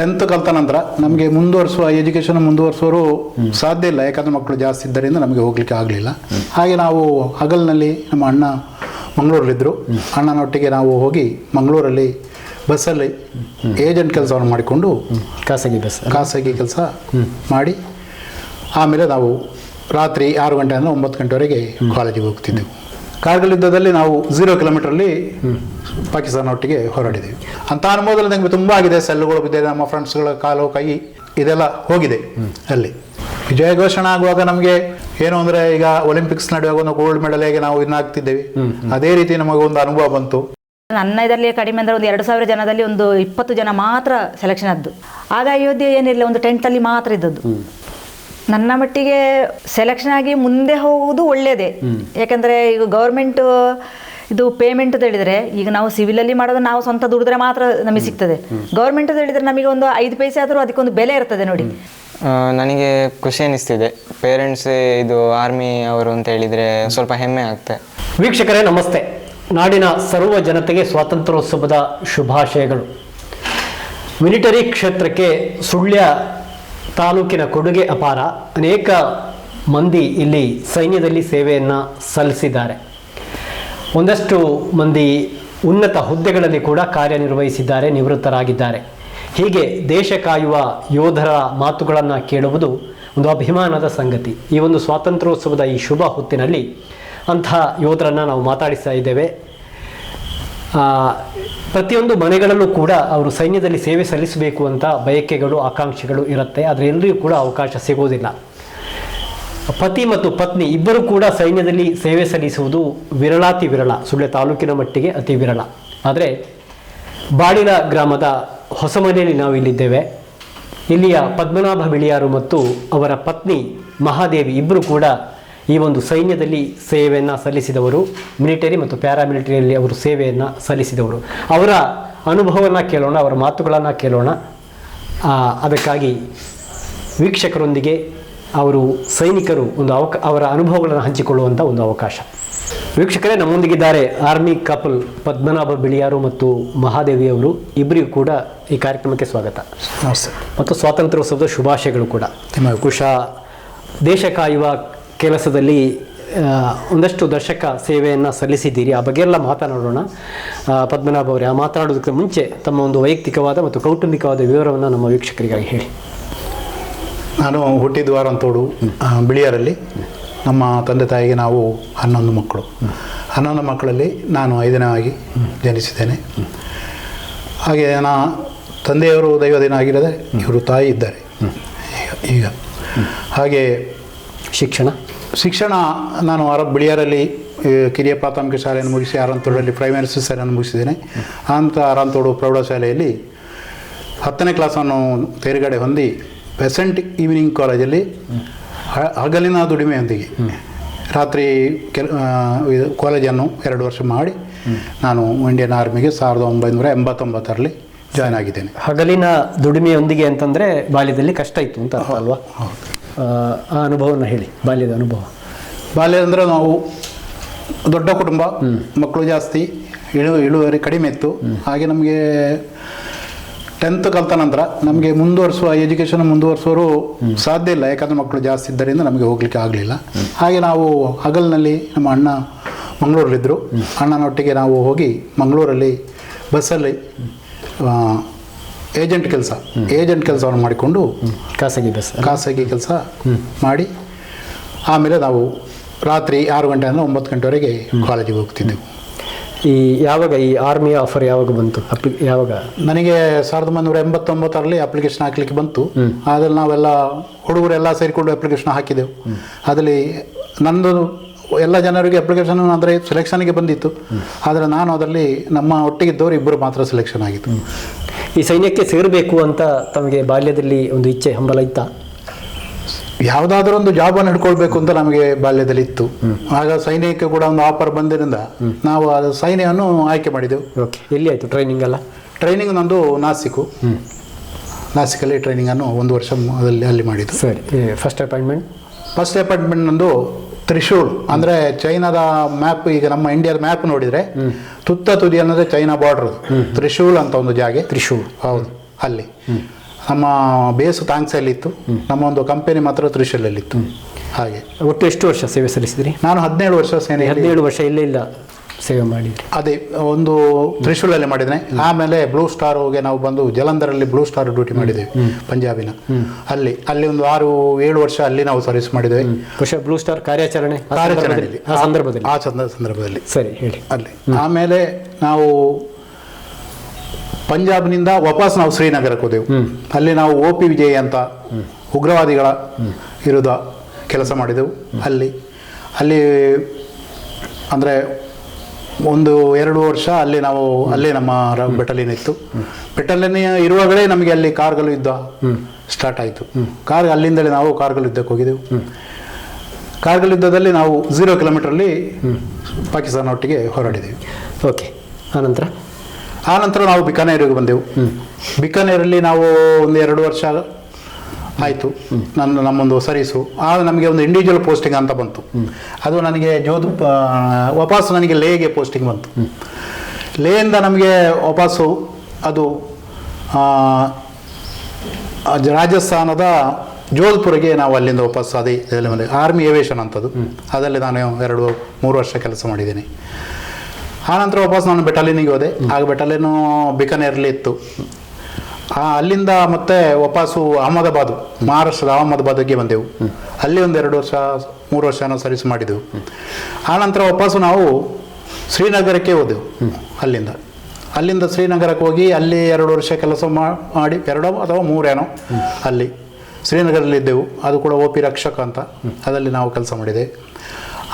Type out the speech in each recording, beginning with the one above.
Tenth ಕಲಿತ ನಂತರ ನಮಗೆ ಮುಂದುವರಿಸುವ ಎಜುಕೇಷನ್ ಮುಂದುವರಿಸೋರು ಸಾಧ್ಯ ಇಲ್ಲ. ಯಾಕಂದ್ರೆ ಮಕ್ಕಳು ಜಾಸ್ತಿ ಇದ್ದರಿಂದ ನಮಗೆ ಹೋಗ್ಲಿಕ್ಕೆ ಆಗಲಿಲ್ಲ. ಹಾಗೆ ನಾವು ಹಗಲಿನಲ್ಲಿ ನಮ್ಮ ಅಣ್ಣ ಮಂಗಳೂರಲ್ಲಿದ್ದರು ಅಣ್ಣನೊಟ್ಟಿಗೆ ನಾವು ಹೋಗಿ ಮಂಗಳೂರಲ್ಲಿ ಬಸ್ಸಲ್ಲಿ ಏಜೆಂಟ್ ಕೆಲಸವನ್ನು ಮಾಡಿಕೊಂಡು ಖಾಸಗಿ ಬಸ್. ಖಾಸಗಿ ಕೆಲಸ ಮಾಡಿ ಆಮೇಲೆ ನಾವು ರಾತ್ರಿ ಆರು ಗಂಟೆಯಿಂದ ಒಂಬತ್ತು ಗಂಟೆವರೆಗೆ ಕಾಲೇಜಿಗೆ ಹೋಗ್ತಿದ್ದೆವು. ಕಾರ್ಗಿಲ್ ಯುದ್ಧದಲ್ಲಿ ನಾವು ಝೀರೋ ಕಿಲೋಮೀಟ್ರಲ್ಲಿ ಪಾಕಿಸ್ತಾನ ಒಟ್ಟಿಗೆ ಹೋರಾಡಿದ್ದೀವಿ ಅಂತ ಅನುಭವದಲ್ಲಿ ನನಗೆ ತುಂಬ ಆಗಿದೆ. ಸೆಲ್ಗಳು ಬಿದ್ದಿದೆ, ನಮ್ಮ ಫ್ರೆಂಡ್ಸ್ಗಳ ಕಾಲು ಕೈ ಇದೆಲ್ಲ ಹೋಗಿದೆ ಅಲ್ಲಿ. ವಿಜಯ ಘೋಷಣೆ ಆಗುವಾಗ ನಮಗೆ ಏನು ಅಂದರೆ ಈಗ ಒಲಿಂಪಿಕ್ಸ್ ನಡೆಯುವಾಗ ಒಂದು ಗೋಲ್ಡ್ ಮೆಡಲ್ ಹೇಗೆ ನಾವು ಇನ್ನಾಗ್ತಿದ್ದೇವೆ ಅದೇ ರೀತಿ ನಮಗೆ ಒಂದು ಅನುಭವ ಬಂತು. ನನ್ನ ಇದರಲ್ಲಿ ಕಡಿಮೆ ಅಂದರೆ ಒಂದು ಎರಡು ಸಾವಿರ ಜನದಲ್ಲಿ ಒಂದು ಇಪ್ಪತ್ತು ಜನ ಮಾತ್ರ ಸೆಲೆಕ್ಷನ್ ಆದ್ದು. ಆಗ ಅಯೋಧ್ಯೆ ಏನಿಲ್ಲ ಒಂದು ಟೆಂಟಲ್ಲಿ ಮಾತ್ರ ಇದ್ದದ್ದು. ನನ್ನ ಮಟ್ಟಿಗೆ ಸೆಲೆಕ್ಷನ್ ಆಗಿ ಮುಂದೆ ಹೋಗುವುದು ಒಳ್ಳೆಯದೇ ಯಾಕಂದರೆ ಈಗ ಗೌರ್ಮೆಂಟ್ ಇದು ಪೇಮೆಂಟ್ ಹೇಳಿದರೆ ಈಗ ನಾವು ಸಿವಿಲಲ್ಲಿ ಮಾಡೋದು ನಾವು ಸ್ವಂತ ದುಡಿದ್ರೆ ಮಾತ್ರ ನಮಗೆ ಸಿಗ್ತದೆ. ಗೌರ್ಮೆಂಟ್ ಹೇಳಿದರೆ ನಮಗೆ ಒಂದು ಐದು ಪೈಸೆ ಆದರೂ ಅದಕ್ಕೊಂದು ಬೆಲೆ ಇರ್ತದೆ ನೋಡಿ. ನನಗೆ ಖುಷಿ ಅನಿಸ್ತಿದೆ. ಪೇರೆಂಟ್ಸ್ ಇದು ಆರ್ಮಿ ಅವರು ಅಂತ ಹೇಳಿದರೆ ಸ್ವಲ್ಪ ಹೆಮ್ಮೆ ಆಗ್ತದೆ ವೀಕ್ಷಕರೇ ನಮಸ್ತೆ. ನಾಡಿನ ಸರ್ವ ಜನತೆಗೆ ಸ್ವಾತಂತ್ರ್ಯೋತ್ಸವದ ಶುಭಾಶಯಗಳು. ಮಿಲಿಟರಿ ಕ್ಷೇತ್ರಕ್ಕೆ ಸುಳ್ಯ ತಾಲೂಕಿನ ಕೊಡುಗೆ ಅಪಾರ. ಅನೇಕ ಮಂದಿ ಇಲ್ಲಿ ಸೈನ್ಯದಲ್ಲಿ ಸೇವೆಯನ್ನು ಸಲ್ಲಿಸಿದ್ದಾರೆ. ಒಂದಷ್ಟು ಮಂದಿ ಉನ್ನತ ಹುದ್ದೆಗಳಲ್ಲಿ ಕೂಡ ಕಾರ್ಯನಿರ್ವಹಿಸಿದ್ದಾರೆ, ನಿವೃತ್ತರಾಗಿದ್ದಾರೆ. ಹೀಗೆ ದೇಶ ಕಾಯುವ ಯೋಧರ ಮಾತುಗಳನ್ನು ಕೇಳುವುದು ಒಂದು ಅಭಿಮಾನದ ಸಂಗತಿ. ಈ ಒಂದು ಸ್ವಾತಂತ್ರ್ಯೋತ್ಸವದ ಈ ಶುಭ ಹೊತ್ತಿನಲ್ಲಿ ಅಂತಹ ಯೋಧರನ್ನು ನಾವು ಮಾತಾಡಿಸ್ತಾ ಇದ್ದೇವೆ. ಪ್ರತಿಯೊಂದು ಮನೆಗಳಲ್ಲೂ ಕೂಡ ಅವರು ಸೈನ್ಯದಲ್ಲಿ ಸೇವೆ ಸಲ್ಲಿಸಬೇಕು ಅಂತ ಬಯಕೆಗಳು, ಆಕಾಂಕ್ಷೆಗಳು ಇರುತ್ತೆ. ಆದರೆ ಎಲ್ಲರಿಗೂ ಕೂಡ ಅವಕಾಶ ಸಿಗೋದಿಲ್ಲ. ಪತಿ ಮತ್ತು ಪತ್ನಿ ಇಬ್ಬರು ಕೂಡ ಸೈನ್ಯದಲ್ಲಿ ಸೇವೆ ಸಲ್ಲಿಸುವುದು ವಿರಳಾತಿ ವಿರಳ. ಸುಳ್ಯ ತಾಲೂಕಿನ ಮಟ್ಟಿಗೆ ಅತಿ ವಿರಳ. ಆದರೆ ಬಾಡಿನ ಗ್ರಾಮದ ಹೊಸಮನೆಯಲ್ಲಿ ನಾವು ಇಲ್ಲಿದ್ದೇವೆ. ಇಲ್ಲಿಯ ಪದ್ಮನಾಭ ಬಿಳಿಯಾರು ಮತ್ತು ಅವರ ಪತ್ನಿ ಮಹಾದೇವಿ ಇಬ್ಬರು ಕೂಡ ಈ ಒಂದು ಸೈನ್ಯದಲ್ಲಿ ಸೇವೆಯನ್ನು ಸಲ್ಲಿಸಿದವರು ಮಿಲಿಟರಿ ಮತ್ತು ಪ್ಯಾರಾಮಿಲಿಟರಿಯಲ್ಲಿ ಅವರು ಸೇವೆಯನ್ನು ಸಲ್ಲಿಸಿದವರು. ಅವರ ಅನುಭವವನ್ನು ಕೇಳೋಣ ಅವರ ಮಾತುಗಳನ್ನು ಕೇಳೋಣ. ಅದಕ್ಕಾಗಿ ವೀಕ್ಷಕರೊಂದಿಗೆ ಅವರು ಸೈನಿಕರು ಒಂದು ಅವಕ ಅವರ ಅನುಭವಗಳನ್ನು ಹಂಚಿಕೊಳ್ಳುವಂಥ ಒಂದು ಅವಕಾಶ. ವೀಕ್ಷಕರೇ ನಮ್ಮೊಂದಿಗಿದ್ದಾರೆ ಆರ್ಮಿ ಕಪಲ್ ಪದ್ಮನಾಭ ಬಿಳಿಯಾರು ಮತ್ತು ಮಹಾದೇವಿ ಅವರು ಇಬ್ಬರಿಗೂ ಕೂಡ ಈ ಕಾರ್ಯಕ್ರಮಕ್ಕೆ ಸ್ವಾಗತ. ಮತ್ತು ಸ್ವಾತಂತ್ರ್ಯೋತ್ಸವದ ಶುಭಾಶಯಗಳು ಕೂಡ. ಕುಶ ದೇಶ ಕಾಯುವ ಕೆಲಸದಲ್ಲಿ ಒಂದಷ್ಟು ದಶಕ ಸೇವೆಯನ್ನು ಸಲ್ಲಿಸಿದ್ದೀರಿ. ಆ ಬಗ್ಗೆ ಎಲ್ಲ ಮಾತನಾಡೋಣ. ಪದ್ಮನಾಭ ಅವರೇ, ಆ ಮಾತನಾಡೋದಕ್ಕೆ ಮುಂಚೆ ತಮ್ಮ ಒಂದು ವೈಯಕ್ತಿಕವಾದ ಮತ್ತು ಕೌಟುಂಬಿಕವಾದ ವಿವರವನ್ನು ನಮ್ಮ ವೀಕ್ಷಕರಿಗಾಗಿ ಹೇಳಿ. ನಾನು ಹುಟ್ಟಿದ ವಾರಂತೋಡು ಬಿಳಿಯರಲ್ಲಿ ನಮ್ಮ ತಂದೆ ತಾಯಿಗೆ ನಾವು ಹನ್ನೊಂದು ಮಕ್ಕಳು. ಹನ್ನೊಂದು ಮಕ್ಕಳಲ್ಲಿ ನಾನು ಐದನೇವಾಗಿ ಜನಿಸಿದ್ದೇನೆ. ಹಾಗೆ ನಾ ತಂದೆಯವರು ದೈವದಿನ ಆಗಿರದೆ ಇವರು ತಾಯಿ ಇದ್ದಾರೆ. ಈಗ. ಹಾಗೆ ಶಿಕ್ಷಣ? ಶಿಕ್ಷಣ ನಾನು ಅರ ಬಿಳಿಯಾರಲ್ಲಿ ಕಿರಿಯ ಪ್ರಾಥಮಿಕ ಶಾಲೆಯನ್ನು ಮುಗಿಸಿ ಆರಂತೋಡಲ್ಲಿ ಪ್ರೈಮರಿ ಶಾಲೆಯನ್ನು ಮುಗಿಸಿದ್ದೇನೆ. ಅಂತ ಆರಂತೋಡು ಪ್ರೌಢಶಾಲೆಯಲ್ಲಿ ಹತ್ತನೇ ಕ್ಲಾಸನ್ನು ತೇರ್ಗಡೆ ಹೊಂದಿ ಪೆಸೆಂಟ್ ಈವ್ನಿಂಗ್ ಕಾಲೇಜಲ್ಲಿ ಹ- ಹಗಲಿನ ದುಡಿಮೆಯೊಂದಿಗೆ ರಾತ್ರಿ ಕೆಲ ಇದು ಕಾಲೇಜನ್ನು ಎರಡು ವರ್ಷ ಮಾಡಿ ನಾನು ಇಂಡಿಯನ್ ಆರ್ಮಿಗೆ ಸಾವಿರದ ಒಂಬೈನೂರ ಎಂಬತ್ತೊಂಬತ್ತರಲ್ಲಿ ಜಾಯ್ನ್ ಆಗಿದ್ದೇನೆ. ಹಗಲಿನ ದುಡಿಮೆಯೊಂದಿಗೆ ಅಂತಂದರೆ ಬಾಲ್ಯದಲ್ಲಿ ಕಷ್ಟ ಇತ್ತು ಅಂತ ಅಲ್ವಾ? ಆ, ಆ ಅನುಭವನ ಹೇಳಿ ಬಾಲ್ಯದ ಅನುಭವ. ಬಾಲ್ಯ ಅಂದರೆ ನಾವು ದೊಡ್ಡ ಕುಟುಂಬ ಮಕ್ಕಳು ಜಾಸ್ತಿ ಇಳು ಇಳುವರಿ ಕಡಿಮೆ ಇತ್ತು. ಹಾಗೆ ನಮಗೆ ಟೆಂತ್ ಕಲಿತ ನಂತರ ನಮಗೆ ಮುಂದುವರಿಸುವ ಎಜುಕೇಷನ್ ಮುಂದುವರಿಸೋರು ಸಾಧ್ಯ ಇಲ್ಲ. ಯಾಕಂದರೆ ಮಕ್ಕಳು ಜಾಸ್ತಿ ಇದ್ದರಿಂದ ನಮಗೆ ಹೋಗ್ಲಿಕ್ಕೆ ಆಗಲಿಲ್ಲ. ಹಾಗೆ ನಾವು ಹಗಲಿನಲ್ಲಿ ನಮ್ಮ ಅಣ್ಣ ಮಂಗಳೂರಲ್ಲಿದ್ದರು ಅಣ್ಣನೊಟ್ಟಿಗೆ ನಾವು ಹೋಗಿ ಮಂಗಳೂರಲ್ಲಿ ಬಸ್ಸಲ್ಲಿ ಏಜೆಂಟ್ ಕೆಲಸ. ಏಜೆಂಟ್ ಕೆಲಸವನ್ನು ಮಾಡಿಕೊಂಡು ಖಾಸಗಿ ಬಸ್ ಖಾಸಗಿ ಕೆಲಸ ಮಾಡಿ ಆಮೇಲೆ ನಾವು ರಾತ್ರಿ ಆರು ಗಂಟೆಯಿಂದ ಒಂಬತ್ತು ಗಂಟೆವರೆಗೆ ಕಾಲೇಜಿಗೆ ಹೋಗ್ತಿದ್ದೆವು. ಈ ಯಾವಾಗ ಈ ಆರ್ಮಿಯ ಆಫರ್ ಯಾವಾಗ ಬಂತು? ಅಪ್ಲಿ ಯಾವಾಗ? ನನಗೆ ಸಾವಿರದ ಒಂಬೈನೂರ ಎಂಬತ್ತೊಂಬತ್ತರಲ್ಲಿ ಅಪ್ಲಿಕೇಶನ್ ಹಾಕ್ಲಿಕ್ಕೆ ಬಂತು. ಅದ್ರಲ್ಲಿ ನಾವೆಲ್ಲ ಹುಡುಗರೆಲ್ಲ ಸೇರಿಕೊಂಡು ಅಪ್ಲಿಕೇಶನ್ ಹಾಕಿದೆವು. ಅದರಲ್ಲಿ ನಂದು ಎಲ್ಲ ಜನರಿಗೆ ಅಪ್ಲಿಕೇಶನ್ ಅಂದರೆ ಸೆಲೆಕ್ಷನ್ಗೆ ಬಂದಿತ್ತು. ಆದರೆ ನಾನು ಅದರಲ್ಲಿ ನಮ್ಮ ಒಟ್ಟಿಗಿದ್ದವರು ಇಬ್ಬರು ಮಾತ್ರ ಸೆಲೆಕ್ಷನ್ ಆಗಿತ್ತು ಈ ಸೈನ್ಯಕ್ಕೆ ಸೇರಬೇಕು ಅಂತ ತಮಗೆ ಬಾಲ್ಯದಲ್ಲಿ ಒಂದು ಇಚ್ಛೆ ಹಂಬಲ ಇತ್ತ? ಯಾವುದಾದ್ರೂ ಒಂದು ಜಾಬನ್ನು ಹಿಡ್ಕೊಳ್ಬೇಕು ಅಂತ ನಮಗೆ ಬಾಲ್ಯದಲ್ಲಿ ಇತ್ತು. ಆಗ ಸೈನ್ಯಕ್ಕೆ ಕೂಡ ಒಂದು ಆಫರ್ ಬಂದಿರಿಂದ ನಾವು ಆ ಸೈನ್ಯವನ್ನು ಆಯ್ಕೆ ಮಾಡಿದೆವು. ಓಕೆ ಎಲ್ಲಿ ಆಯಿತು ಟ್ರೈನಿಂಗ್ ಎಲ್ಲ? ಟ್ರೈನಿಂಗ್ ನಂದು ನಾಸಿಕು. ನಾಸಿಕಲ್ಲಿ ಟ್ರೈನಿಂಗನ್ನು ಒಂದು ವರ್ಷ ಅಲ್ಲಿ ಅಲ್ಲಿ ಮಾಡಿದ್ದು. ಸರಿ. ಫಸ್ಟ್ ಅಪಾಯಿಂಟ್ಮೆಂಟ್ ಫಸ್ಟ್ ಅಪಾಯಿಂಟ್ಮೆಂಟ್ ನಂದು ತ್ರಿಶೂಲ್ ಅಂದ್ರೆ ಚೈನಾದ ಮ್ಯಾಪ್ ಈಗ ನಮ್ಮ ಇಂಡಿಯಾದ ಮ್ಯಾಪ್ ನೋಡಿದರೆ ತುತ್ತ ತುದಿ ಅನ್ನೋದೇ ಚೈನಾ ಬಾರ್ಡರ್ ತ್ರಿಶೂಲ್ ಅಂತ ಒಂದು ಜಾಗೆ. ತ್ರಿಶೂಲ್ ಹೌದು ಅಲ್ಲಿ. ನಮ್ಮ ಬೇಸು ತಾಂಗ್ಸಲ್ಲಿತ್ತು ನಮ್ಮ ಒಂದು ಕಂಪನಿ ಮಾತ್ರ ತ್ರಿಶೂಲಲ್ಲಿತ್ತು ಹಾಗೆ. ಒಟ್ಟು ಎಷ್ಟು ವರ್ಷ ಸೇವೆ ಸಲ್ಲಿಸಿದ್ರಿ? ನಾನು ಹದಿನೇಳು ವರ್ಷ ಸೇನೆ ಹದಿನೇಳು ವರ್ಷ ಇಲ್ಲೇ ಇಲ್ಲ. ಸೇವೆ ಮಾಡಿ ಅದೇ ಒಂದು ತ್ರಿಶೂಲಲ್ಲಿ ಮಾಡಿದ್ದೇನೆ ಆಮೇಲೆ ಬ್ಲೂ ಸ್ಟಾರ್ಗೆ ನಾವು ಬಂದು ಜಲಂಧರಲ್ಲಿ ಬ್ಲೂ ಸ್ಟಾರ್ ಡ್ಯೂಟಿ ಮಾಡಿದ್ದೇವೆ ಪಂಜಾಬಿನ. ಅಲ್ಲಿ ಅಲ್ಲಿ ಒಂದು ಆರು ಏಳು ವರ್ಷ ಅಲ್ಲಿ ನಾವು ಸರ್ವಿಸ್ ಮಾಡಿದ್ದೇವೆ ಬಹುಶಃ ಬ್ಲೂ ಸ್ಟಾರ್ ಕಾರ್ಯಾಚರಣೆ ಕಾರ್ಯಾಚರಣೆಯಲ್ಲಿ ಆ ಸಂದರ್ಭದಲ್ಲಿ. ಆ ಚಂದ ಸಂದರ್ಭದಲ್ಲಿ. ಸರಿ ಹೇಳಿ. ಅಲ್ಲಿ. ಆಮೇಲೆ ನಾವು ಪಂಜಾಬ್ನಿಂದ ವಾಪಸ್ ನಾವು ಶ್ರೀನಗರಕ್ಕೆ ಹೋದೆವು. ಅಲ್ಲಿ ನಾವು ಒ ಪಿ ವಿಜಯ್ ಅಂತ ಉಗ್ರವಾದಿಗಳ ವಿರುದ್ಧ ಕೆಲಸ ಮಾಡಿದೆವು. ಅಲ್ಲಿ ಅಲ್ಲಿ ಅಂದರೆ ಒಂದು ಎರಡು ವರ್ಷ ಅಲ್ಲಿ ನಾವು ಅಲ್ಲೇ ನಮ್ಮ ಬೆಟಾಲಿಯನ್ ಇತ್ತು. ಬೆಟಲಿನ ಇರುವಾಗಲೇ ನಮಗೆ ಅಲ್ಲಿ ಕಾರ್ಗಳು ಯುದ್ಧ ಸ್ಟಾರ್ಟ್ ಆಯಿತು. ಕಾರ್ ಅಲ್ಲಿಂದಲೇ ನಾವು ಕಾರ್ಗಳು ಯುದ್ಧಕ್ಕೆ ಹೋಗಿದ್ದೆವು. ಕಾರ್ಗಳು ಯುದ್ಧದಲ್ಲಿ ನಾವು ಝೀರೋ ಕಿಲೋಮೀಟ್ರಲ್ಲಿ ಪಾಕಿಸ್ತಾನ ಒಟ್ಟಿಗೆ ಹೋರಾಡಿದ್ದೀವಿ ಓಕೆ. ಆನಂತರ? ಆನಂತರ ನಾವು ಬಿಕಾನೇರಿಗೆ ಬಂದೆವು. ಬಿಕಾನೇರಲ್ಲಿ ನಾವು ಒಂದು ಎರಡು ವರ್ಷ ಆಯಿತು. ನನ್ನ ನಮ್ಮೊಂದು ಸರಿಸು. ಆಗ ನಮಗೆ ಒಂದು ಇಂಡಿವಿಜುವಲ್ ಪೋಸ್ಟಿಂಗ್ ಅಂತ ಬಂತು. ಅದು ನನಗೆ ಜೋಧ ವಾಪಸ್ ನನಗೆ ಲೇಗೆ ಪೋಸ್ಟಿಂಗ್ ಬಂತು. ಲೇಯಿಂದ ನಮಗೆ ವಾಪಸ್ಸು ಅದು ರಾಜಸ್ಥಾನದ ಜೋಧ್ಪುರಿಗೆ ನಾವು ಅಲ್ಲಿಂದ ವಾಪಸ್ ಅದೇ ಇದರಲ್ಲಿ ಬಂದೆ. ಆರ್ಮಿ ಏವಿಯೇಷನ್ ಅಂತದ್ದು ಅದರಲ್ಲಿ ನಾನು ಎರಡು, ಮೂರು ವರ್ಷ ಕೆಲಸ ಮಾಡಿದ್ದೀನಿ. ಆನಂತರ ವಾಪಸ್ ನಾನು ಬೆಟಾಲಿಯನಿಗೆ ಹೋದೆ. ಆಗ ಬೆಟಾಲಿಯನು ಬಿಕನೇರ್ಲಿ ಇತ್ತು. ಅಲ್ಲಿಂದ ಮತ್ತೆ ವಾಪಸ್ಸು ಅಹಮದಾಬಾದ್, ಮಹಾರಾಷ್ಟ್ರದ ಅಹಮದಾಬಾದ್ಗೆ ಬಂದೆವು. ಅಲ್ಲಿ ಒಂದು ಎರಡು ವರ್ಷ, ಮೂರು ವರ್ಷ ನಾವು ಸರ್ವಿಸ್ ಮಾಡಿದೆವು ಆನಂತರ ವಾಪಸ್ಸು ನಾವು ಶ್ರೀನಗರಕ್ಕೆ ಹೋದೆವು, ಅಲ್ಲಿಂದ. ಅಲ್ಲಿಂದ ಶ್ರೀನಗರಕ್ಕೆ ಹೋಗಿ ಅಲ್ಲಿ ಎರಡು ವರ್ಷ ಕೆಲಸ ಮಾಡಿ, ಎರಡೋ ಅಥವಾ ಮೂರೇನೋ ಅಲ್ಲಿ ಶ್ರೀನಗರಲ್ಲಿದ್ದೆವು ಅದು ಕೂಡ ಒ ಪಿ ರಕ್ಷಕ ಅಂತ ಅದರಲ್ಲಿ ನಾವು ಕೆಲಸ ಮಾಡಿದೆ.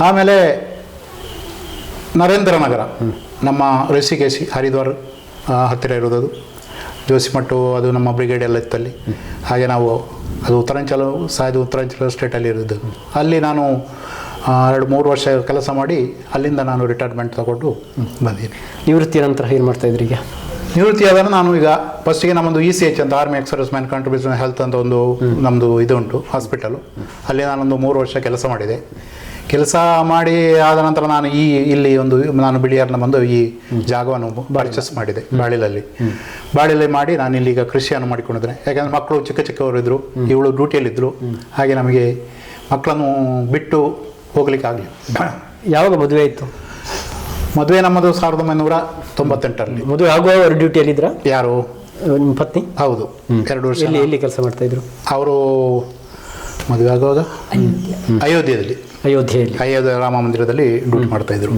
ಆಮೇಲೆ ನರೇಂದ್ರ ನಗರ, ನಮ್ಮ ಋಷಿಕೇಶಿ ಹರಿದ್ವಾರ್ ಹತ್ತಿರ ಇರೋದು ಜೋಸಿಮಟ್ಟು ಅದು ನಮ್ಮ ಬ್ರಿಗೇಡ್ ಎಲ್ಲ ಇತ್ತಲ್ಲಿ. ಹಾಗೆ ನಾವು ಅದು ಉತ್ತರಾಂಚಲ ಸಾಯ್ದು ಉತ್ತರಾಂಚಲ ಸ್ಟೇಟಲ್ಲಿ ಇರೋದು. ಅಲ್ಲಿ ನಾನು ಎರಡು ಮೂರು ವರ್ಷ ಕೆಲಸ ಮಾಡಿ ಅಲ್ಲಿಂದ ನಾನು ರಿಟೈರ್ಮೆಂಟ್ ತಗೊಂಡು ಬಂದೀನಿ. ನಿವೃತ್ತಿಯ ನಂತರ ಏನು ಮಾಡ್ತಾ ಇದ್ರಿ ಈಗ? ನಿವೃತ್ತಿ ಆದರೆ ನಾನು ಈಗ ಫಸ್ಟಿಗೆ ನಮ್ಮದು ಇ ಸಿ ಎಚ್ ಅಂತ army ex service man contribution health ಅಂತ ಒಂದು ನಮ್ಮದು ಇದು ಉಂಟು ಹಾಸ್ಪಿಟಲು ಅಲ್ಲಿ ನಾನೊಂದು ಮೂರು ವರ್ಷ ಕೆಲಸ ಮಾಡಿದೆ. ಕೆಲಸ ಮಾಡಿ ಆದ ನಂತರ ನಾನು ಈ ಇಲ್ಲಿ ಒಂದು ನಾನು ಬಿಳಿಯಾರ್ನ ಬಂದು ಈ ಜಾಗವನ್ನು ಪರ್ಚೇಸ್ ಮಾಡಿದೆ ಬಾಳಿಲಲ್ಲಿ. ಬಾಳಿಲಲ್ಲಿ ಮಾಡಿ ನಾನು ಇಲ್ಲಿ ಈಗ ಕೃಷಿಯನ್ನು ಮಾಡಿಕೊಂಡಿದ್ದೇನೆ. ಯಾಕಂದ್ರೆ ಮಕ್ಕಳು ಚಿಕ್ಕ ಚಿಕ್ಕವರು ಇದ್ದರು ಇವಳು ಡ್ಯೂಟಿಯಲ್ಲಿದ್ದರು ಹಾಗೆ ನಮಗೆ ಮಕ್ಕಳನ್ನು ಬಿಟ್ಟು ಹೋಗ್ಲಿಕ್ಕೆ ಆಗಲಿ ಯಾವಾಗ ಮದುವೆ ಆಯಿತು? ಮದುವೆ ನಮ್ಮದು ಸಾವಿರದ ಒಂಬೈನೂರ ತೊಂಬತ್ತೆಂಟರಲ್ಲಿ. ಮದುವೆ ಆಗುವವರು ಡ್ಯೂಟಿಯಲ್ಲಿದ್ರಾ? ಯಾರು? ನಿಮ್ಮ ಪತ್ನಿ? ಹೌದು. ಎರಡು ವರ್ಷ ಎಲ್ಲಿ ಕೆಲಸ ಮಾಡ್ತಾ ಇದ್ರು? ಅವರು ಮದುವೆ ಆಗುವಾಗ? ಅಯೋಧ್ಯೆಯಲ್ಲಿ. ಅಯೋಧ್ಯೆಯಲ್ಲಿ. ಅಯೋಧ್ಯೆ ರಾಮ ಮಂದಿರದಲ್ಲಿ ಡ್ಯೂಟಿ ಮಾಡ್ತಾ ಇದ್ರು.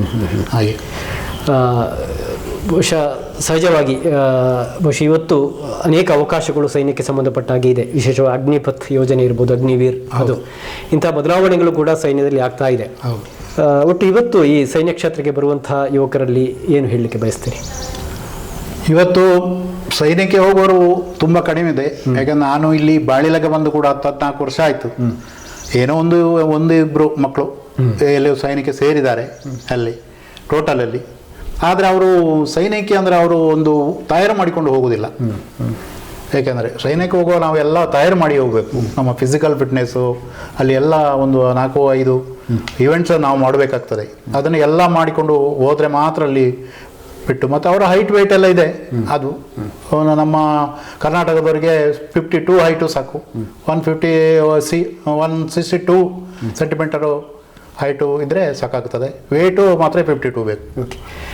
ಹಾಗೆ. ಬಹುಶಃ ಸಹಜವಾಗಿ ಬಹುಶಃ ಇವತ್ತು ಅನೇಕ ಅವಕಾಶಗಳು ಸೈನ್ಯಕ್ಕೆ ಸಂಬಂಧಪಟ್ಟ ಹಾಗೆ ಇದೆ. ವಿಶೇಷವಾಗಿ ಅಗ್ನಿಪಥ್ ಯೋಜನೆ ಇರ್ಬೋದು ಅಗ್ನಿವೀರ್ ಅದು. ಇಂಥ ಬದಲಾವಣೆಗಳು ಕೂಡ ಸೈನ್ಯದಲ್ಲಿ ಆಗ್ತಾ ಇದೆ. ಒಟ್ಟು ಇವತ್ತು ಈ ಸೈನ್ಯ ಕ್ಷೇತ್ರಕ್ಕೆ ಬರುವಂತಹ ಯುವಕರಲ್ಲಿ ಏನು ಹೇಳಲಿಕ್ಕೆ ಬಯಸ್ತೀರಿ? ಇವತ್ತು ಸೈನ್ಯಕ್ಕೆ ಹೋಗೋರು ತುಂಬ ಕಡಿಮೆ ಇದೆ. ಯಾಕಂದ್ರೆ ನಾನು ಇಲ್ಲಿ ಬಾಳಿಲಗ ಬಂದು ಕೂಡ ಹತ್ತು ಹದಿನಾಲ್ಕು ವರ್ಷ ಆಯಿತು. ಏನೋ ಒಂದು ಒಂದು ಇಬ್ಬರು ಮಕ್ಕಳು ಎಲ್ಲೋ ಸೈನಿಕ ಸೇರಿದ್ದಾರೆ ಅಲ್ಲಿ ಟೋಟಲಲ್ಲಿ ಆದರೆ ಅವರು ಸೈನಿಕ ಅಂದರೆ ಅವರು ಒಂದು ತಯಾರು ಮಾಡಿಕೊಂಡು ಹೋಗೋದಿಲ್ಲ. ಏಕೆಂದರೆ ಸೈನ್ಯಕ್ಕೆ ಹೋಗುವ ನಾವೆಲ್ಲ ತಯಾರು ಮಾಡಿ ಹೋಗಬೇಕು. ನಮ್ಮ ಫಿಸಿಕಲ್ ಫಿಟ್ನೆಸ್ಸು ಅಲ್ಲಿ ಎಲ್ಲ ಒಂದು ನಾಲ್ಕು ಐದು ಇವೆಂಟ್ಸ್ ನಾವು ಮಾಡಬೇಕಾಗ್ತದೆ. ಅದನ್ನು ಎಲ್ಲ ಮಾಡಿಕೊಂಡು ಹೋದರೆ ಮಾತ್ರ ಅಲ್ಲಿ ಬಿಟ್ಟು ಮತ್ತು ಅವರ ಹೈಟ್ ವೆಯ್ಟ್ ಎಲ್ಲ ಇದೆ. ಅದು. ನಮ್ಮ ಕರ್ನಾಟಕದವರಿಗೆ ಫಿಫ್ಟಿ ಟೂ ಹೈಟು ಸಾಕು one fifty C one sixty two centimetre height ಇದ್ದರೆ ಸಾಕಾಗ್ತದೆ. ವೆಯ್ಟು ಮಾತ್ರ ಫಿಫ್ಟಿ ಟೂ ಬೇಕು